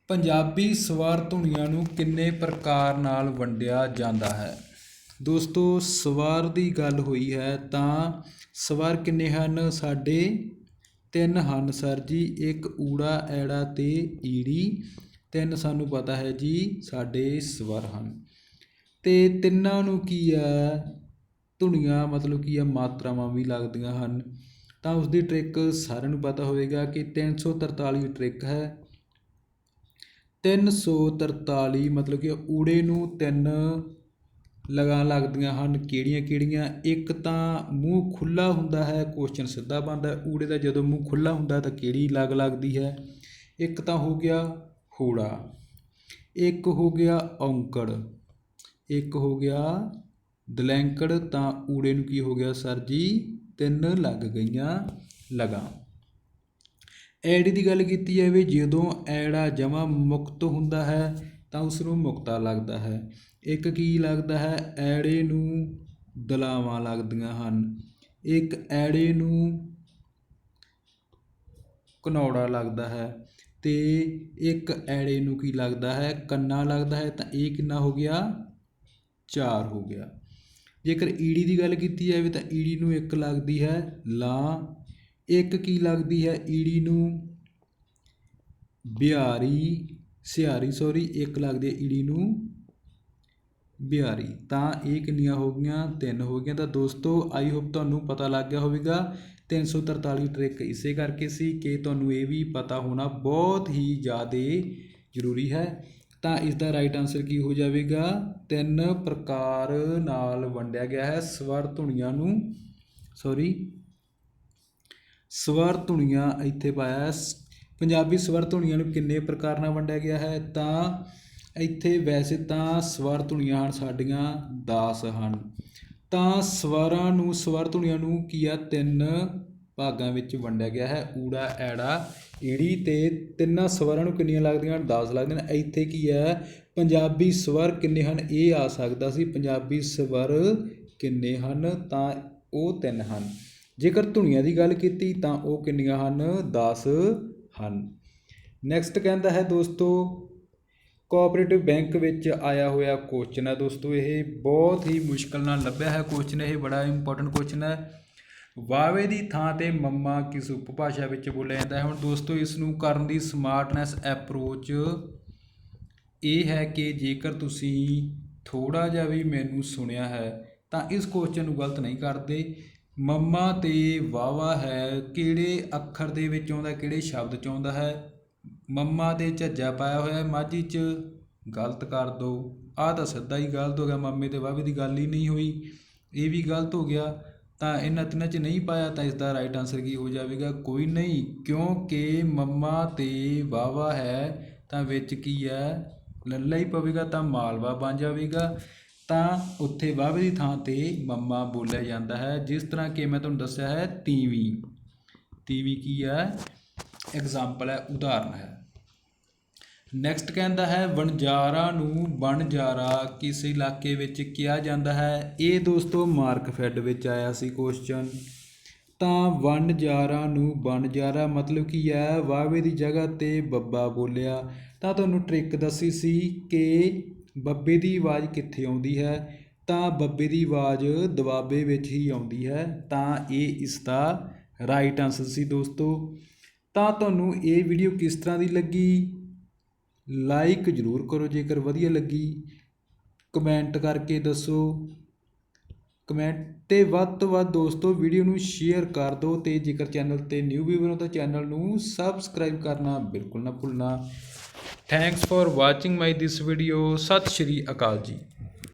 ਪੰਜਾਬੀ ਸਵਰ ਧੁਨੀਆਂ ਨੂੰ ਕਿੰਨੇ ਪ੍ਰਕਾਰ ਨਾਲ ਵੰਡਿਆ ਜਾਂਦਾ ਹੈ? ਦੋਸਤੋ, ਸਵਰ ਦੀ ਗੱਲ ਹੋਈ ਹੈ ਤਾਂ ਸਵਰ ਕਿੰਨੇ ਹਨ? ਸਾਡੇ ਤਿੰਨ ਹਨ, ਸਰ ਜੀ, ਇੱਕ ਊੜਾ, ਐੜਾ ਅਤੇ ਈੜੀ। ਤਿੰਨ ਸਾਨੂੰ ਪਤਾ ਹੈ ਜੀ, ਸਾਡੇ ਸਵਰ ਹਨ। ਅਤੇ ਤਿੰਨਾਂ ਨੂੰ ਕੀ ਹੈ ਧੁਨੀਆਂ, ਮਤਲਬ ਕੀ ਆ, ਮਾਤਰਾਵਾਂ ਵੀ ਲੱਗਦੀਆਂ ਹਨ। ਤਾਂ ਉਸ ਦੀ ਟ੍ਰਿਕ ਸਾਰਿਆਂ ਨੂੰ ਪਤਾ ਹੋਵੇਗਾ ਕਿ 343 ਟ੍ਰਿਕ ਹੈ। 343 ਮਤਲਬ ਕਿ ਊੜੇ ਨੂੰ ਤਿੰਨ ਲਗਾਂ ਲੱਗਦੀਆਂ ਹਨ। ਕਿਹੜੀਆਂ ਕਿਹੜੀਆਂ? ਇੱਕ ਤਾਂ ਮੂੰਹ ਖੁੱਲ੍ਹਾ ਹੁੰਦਾ ਹੈ ਕੁਐਸਚਨ ਸਿੱਧਾ ਬਣਦਾ ਊੜੇ ਦਾ ਜਦੋਂ ਮੂੰਹ ਖੁੱਲ੍ਹਾ ਹੁੰਦਾ ਤਾਂ ਕਿਹੜੀ ਲੱਗ ਲੱਗਦੀ ਹੈ? ਇੱਕ ਤਾਂ ਹੋ ਗਿਆ ਹੋੜਾ, ਇੱਕ ਹੋ ਗਿਆ ਔਂਕੜ, ਇੱਕ ਹੋ ਗਿਆ ਦਲੈਂਕੜ। ਤਾਂ ਊੜੇ ਨੂੰ ਕੀ ਹੋ ਗਿਆ ਸਰ ਜੀ? ਤਿੰਨ ਲੱਗ ਗਈਆਂ ਲਗਾਂ। ਐੜੀ ਦੀ ਗੱਲ ਕੀਤੀ ਜਾਵੇ, ਜਦੋਂ ਐੜਾ ਜਮਾ ਮੁਕਤ ਹੁੰਦਾ ਹੈ ਤਾਂ ਉਸ ਨੂੰ ਮੁਕਤਾ ਲੱਗਦਾ ਹੈ। ਇੱਕ ਕੀ ਲੱਗਦਾ ਹੈ? ਐੜੇ ਨੂੰ ਦਲਾਵਾਂ ਲੱਗਦੀਆਂ ਹਨ। ਇੱਕ ਐੜੇ ਨੂੰ ਘਨੌੜਾ ਲੱਗਦਾ ਹੈ ਅਤੇ ਇੱਕ ਐੜੇ ਨੂੰ ਕੀ ਲੱਗਦਾ ਹੈ? ਕੰਨਾ ਲੱਗਦਾ ਹੈ। ਤਾਂ ਇਹ ਕਿੰਨਾ ਹੋ ਗਿਆ? ਚਾਰ ਹੋ ਗਿਆ। ਜੇਕਰ ਈੜੀ ਦੀ ਗੱਲ ਕੀਤੀ ਜਾਵੇ ਤਾਂ ਈੜੀ ਨੂੰ ਇੱਕ ਲੱਗਦੀ ਹੈ ਲਾਂ ਇੱਕ ਕੀ ਲੱਗਦੀ ਹੈ? ਈੜੀ ਨੂੰ ਬਿਹਾਰੀ, ਸਿਹਾਰੀ ਸੌਰੀ ਇੱਕ ਲੱਗਦੀ ਹੈ ਈੜੀ ਨੂੰ ਬਿਹਾਰੀ। ਤਾਂ ਇਹ ਕਿੰਨੀਆਂ ਹੋ ਗਈਆਂ? ਤਿੰਨ ਹੋ ਗਈਆਂ। ਤਾਂ ਦੋਸਤੋ, ਆਈ ਹੋਪ ਤੁਹਾਨੂੰ ਪਤਾ ਲੱਗ ਗਿਆ ਹੋਵੇਗਾ। 343 ਟ੍ਰਿਕ ਇਸੇ ਕਰਕੇ ਸੀ ਕਿ ਤੁਹਾਨੂੰ ਇਹ ਵੀ ਪਤਾ ਹੋਣਾ ਬਹੁਤ ਹੀ ਜ਼ਿਆਦਾ ਜ਼ਰੂਰੀ ਹੈ। ਤਾਂ ਇਸ ਦਾ ਰਾਈਟ ਆਨਸਰ ਕੀ ਹੋ ਜਾਵੇਗਾ? ਤਿੰਨ ਪ੍ਰਕਾਰ ਨਾਲ ਵੰਡਿਆ ਗਿਆ ਹੈ ਸਵਰ ਧੁਨੀਆਂ ਨੂੰ। ਸੌਰੀ ਸਵਰ ਧੁਨੀਆਂ ਇੱਥੇ ਪਾਇਆ ਪੰਜਾਬੀ ਸਵਰ ਧੁਨੀਆਂ ਨੂੰ ਕਿੰਨੇ ਪ੍ਰਕਾਰ ਨਾਲ ਵੰਡਿਆ ਗਿਆ ਹੈ? ਤਾਂ ਇੱਥੇ ਵੈਸੇ ਤਾਂ ਸਵਰ ਧੁਨੀਆਂ ਹਨ, ਸਾਡੀਆਂ 10 ਹਨ। ਤਾਂ ਸਵਰਾਂ ਨੂੰ, ਸਵਰ ਧੁਨੀਆਂ ਨੂੰ ਕੀ ਆ? ਤਿੰਨ ਭਾਗਾਂ ਵਿੱਚ ਵੰਡਿਆ ਗਿਆ ਹੈ। ਊੜਾ, ਐੜਾ, ਈੜੀ ਤੇ ਤਿੰਨਾਂ ਸਵਰਾਂ ਨੂੰ ਕਿੰਨੀਆਂ ਲੱਗਦੀਆਂ ਹਨ? 10 ਲੱਗਦੀਆਂ ਨੇ ਇੱਥੇ ਕੀ ਹੈ ਪੰਜਾਬੀ ਸਵਰ ਕਿੰਨੇ ਹਨ? ਇਹ ਆ ਸਕਦਾ ਸੀ, ਪੰਜਾਬੀ ਸਵਰ ਕਿੰਨੇ ਹਨ? ਤਾਂ ਉਹ ਤਿੰਨ ਹਨ। ਜੇਕਰ ਧੁਨੀਆਂ ਦੀ ਗੱਲ ਕੀਤੀ, ਤਾਂ ਉਹ ਕਿੰਨੀਆਂ ਹਨ? 10 ਹਨ। ਨੈਕਸਟ ਕਹਿੰਦਾ ਹੈ ਦੋਸਤੋ ਕੋਆਪਰੇਟਿਵ ਬੈਂਕ ਵਿੱਚ ਆਇਆ ਹੋਇਆ ਕੁਐਸਚਨ ਹੈ ਦੋਸਤੋ, ਇਹ ਬਹੁਤ ਹੀ ਮੁਸ਼ਕਲ ਨਾਲ ਲੱਭਿਆ ਹੈ ਕੁਐਸਚਨ ਇਹ ਬੜਾ ਇੰਪੋਰਟੈਂਟ ਕੁਐਸਚਨ ਹੈ। ਵਾਵੇ ਦੀ ਥਾਂ ਤੇ ਮੰਮਾ ਕਿਸ ਉਪਭਾਸ਼ਾ ਵਿੱਚ ਬੋਲਿਆ ਜਾਂਦਾ ਹੈ? ਹੁਣ ਦੋਸਤੋ ਇਸ ਨੂੰ ਕਰਨ ਦੀ ਸਮਾਰਟਨੈਸ ਅਪਰੋਚ ਇਹ ਹੈ ਕਿ ਜੇਕਰ ਤੁਸੀਂ ਥੋੜਾ ਜਿਹਾ ਵੀ ਮੈਨੂੰ ਸੁਣਿਆ ਹੈ, ਤਾਂ ਇਸ ਕੁਐਸਚਨ ਨੂੰ ਗਲਤ ਨਹੀਂ ਕਰਦੇ। ਮੰਮਾ ਤੇ ਵਾਵਾ ਹੈ ਕਿਹੜੇ ਅੱਖਰ ਦੇ ਵਿੱਚ ਆਉਂਦਾ ਕਿਹੜੇ ਸ਼ਬਦ ਚ ਆਉਂਦਾ ਹੈ? ਮੰਮਾ ਦੇ ਝੱਜਾ ਪਾਇਆ ਹੋਇਆ ਮਾਝੀ ਚ। ਗਲਤ ਕਰ ਦੋ। ਆਹ ਤਾਂ ਸਿੱਧਾ ਹੀ ਗਲਤ ਹੋ ਗਿਆ। ਮੰਮੇ ਤੇ ਵਾਵੇ ਦੀ ਗੱਲ ਹੀ ਨਹੀਂ ਹੋਈ। ਇਹ ਵੀ ਗਲਤ ਹੋ ਗਿਆ। ਤਾਂ ਇਹਨਾਂ ਤਿੰਨਾਂ ਚ ਨਹੀਂ ਪਾਇਆ ਤਾਂ ਇਸ ਦਾ ਰਾਈਟ ਆਨਸਰ ਕੀ ਹੋ ਜਾਵੇਗਾ? ਕੋਈ ਨਹੀਂ। ਕਿਉਂਕਿ ਮੰਮਾ ਤੇ ਵਾਵਾ ਹੈ, ਤਾਂ ਵਿੱਚ ਕੀ ਹੈ? ਲੱਲਾ ਹੀ ਪਵੇਗਾ, ਤਾਂ ਮਾਲਵਾ ਬਣ ਜਾਵੇਗਾ। ਤਾਂ ਉੱਥੇ ਵਾਵੇ ਦੀ ਥਾਂ ਤੇ ਮੰਮਾ ਬੋਲਿਆ ਜਾਂਦਾ ਹੈ। ਜਿਸ ਤਰ੍ਹਾਂ ਕਿ ਮੈਂ ਤੁਹਾਨੂੰ ਦੱਸਿਆ ਹੈ, ਤੀਵੀਂ। ਤੀਵੀਂ ਕੀ ਹੈ? ਐਗਜ਼ਾਮਪਲ ਹੈ, ਉਦਾਹਰਨ ਹੈ। ਨੈਕਸਟ ਕਹਿੰਦਾ ਹੈ, ਵਣਜਾਰਾ ਨੂੰ ਵਣਜਾਰਾ ਕਿਸ ਇਲਾਕੇ ਵਿੱਚ ਕਿਹਾ ਜਾਂਦਾ ਹੈ। ਇਹ ਦੋਸਤੋ ਮਾਰਕਫੈਡ ਵਿੱਚ ਆਇਆ ਸੀ ਕੁਐਸਚਨ ਤਾਂ ਵਣਜਾਰਾ ਨੂੰ ਵਣਜਾਰਾ ਮਤਲਬ ਕੀ ਹੈ? ਵਾਵੇ ਦੀ ਜਗ੍ਹਾ ਤੇ ਬੱਬਾ ਬੋਲਿਆ। ਤਾਂ ਤੁਹਾਨੂੰ ਟ੍ਰਿਕ ਦੱਸੀ ਸੀ ਕਿ ਬੱਬੇ ਦੀ ਆਵਾਜ਼ ਕਿੱਥੇ ਆਉਂਦੀ ਹੈ? ਤਾਂ ਬੱਬੇ ਦੀ ਆਵਾਜ਼ ਦਬਾਬੇ ਵਿੱਚ ਹੀ ਆਉਂਦੀ ਹੈ। ਤਾਂ ਇਹ ਇਸ ਦਾ ਰਾਈਟ ਆਨਸਰ ਸੀ ਦੋਸਤੋ। ਤਾਂ ਤੁਹਾਨੂੰ ਇਹ ਵੀਡੀਓ ਕਿਸ ਤਰ੍ਹਾਂ ਦੀ ਲੱਗੀ? ਲਾਈਕ ਜ਼ਰੂਰ ਕਰੋ ਜੇਕਰ ਵਧੀਆ ਲੱਗੀ। ਕਮੈਂਟ ਕਰਕੇ ਦੱਸੋ। ਕਮੈਂਟ ਤੇ ਵੱਧ ਤੋਂ ਵੱਧ ਦੋਸਤੋ ਵੀਡੀਓ ਨੂੰ ਸ਼ੇਅਰ ਕਰ ਦਿਓ ਤੇ ਜੇਕਰ ਚੈਨਲ ਤੇ ਨਿਊ ਵੀਵਰ ਹੋ ਤਾਂ ਚੈਨਲ ਨੂੰ ਸਬਸਕ੍ਰਾਈਬ ਕਰਨਾ ਬਿਲਕੁਲ ਨਾ ਭੁੱਲਣਾ। Thanks for watching my this video ਸਤਿ ਸ਼੍ਰੀ ਅਕਾਲ ਜੀ।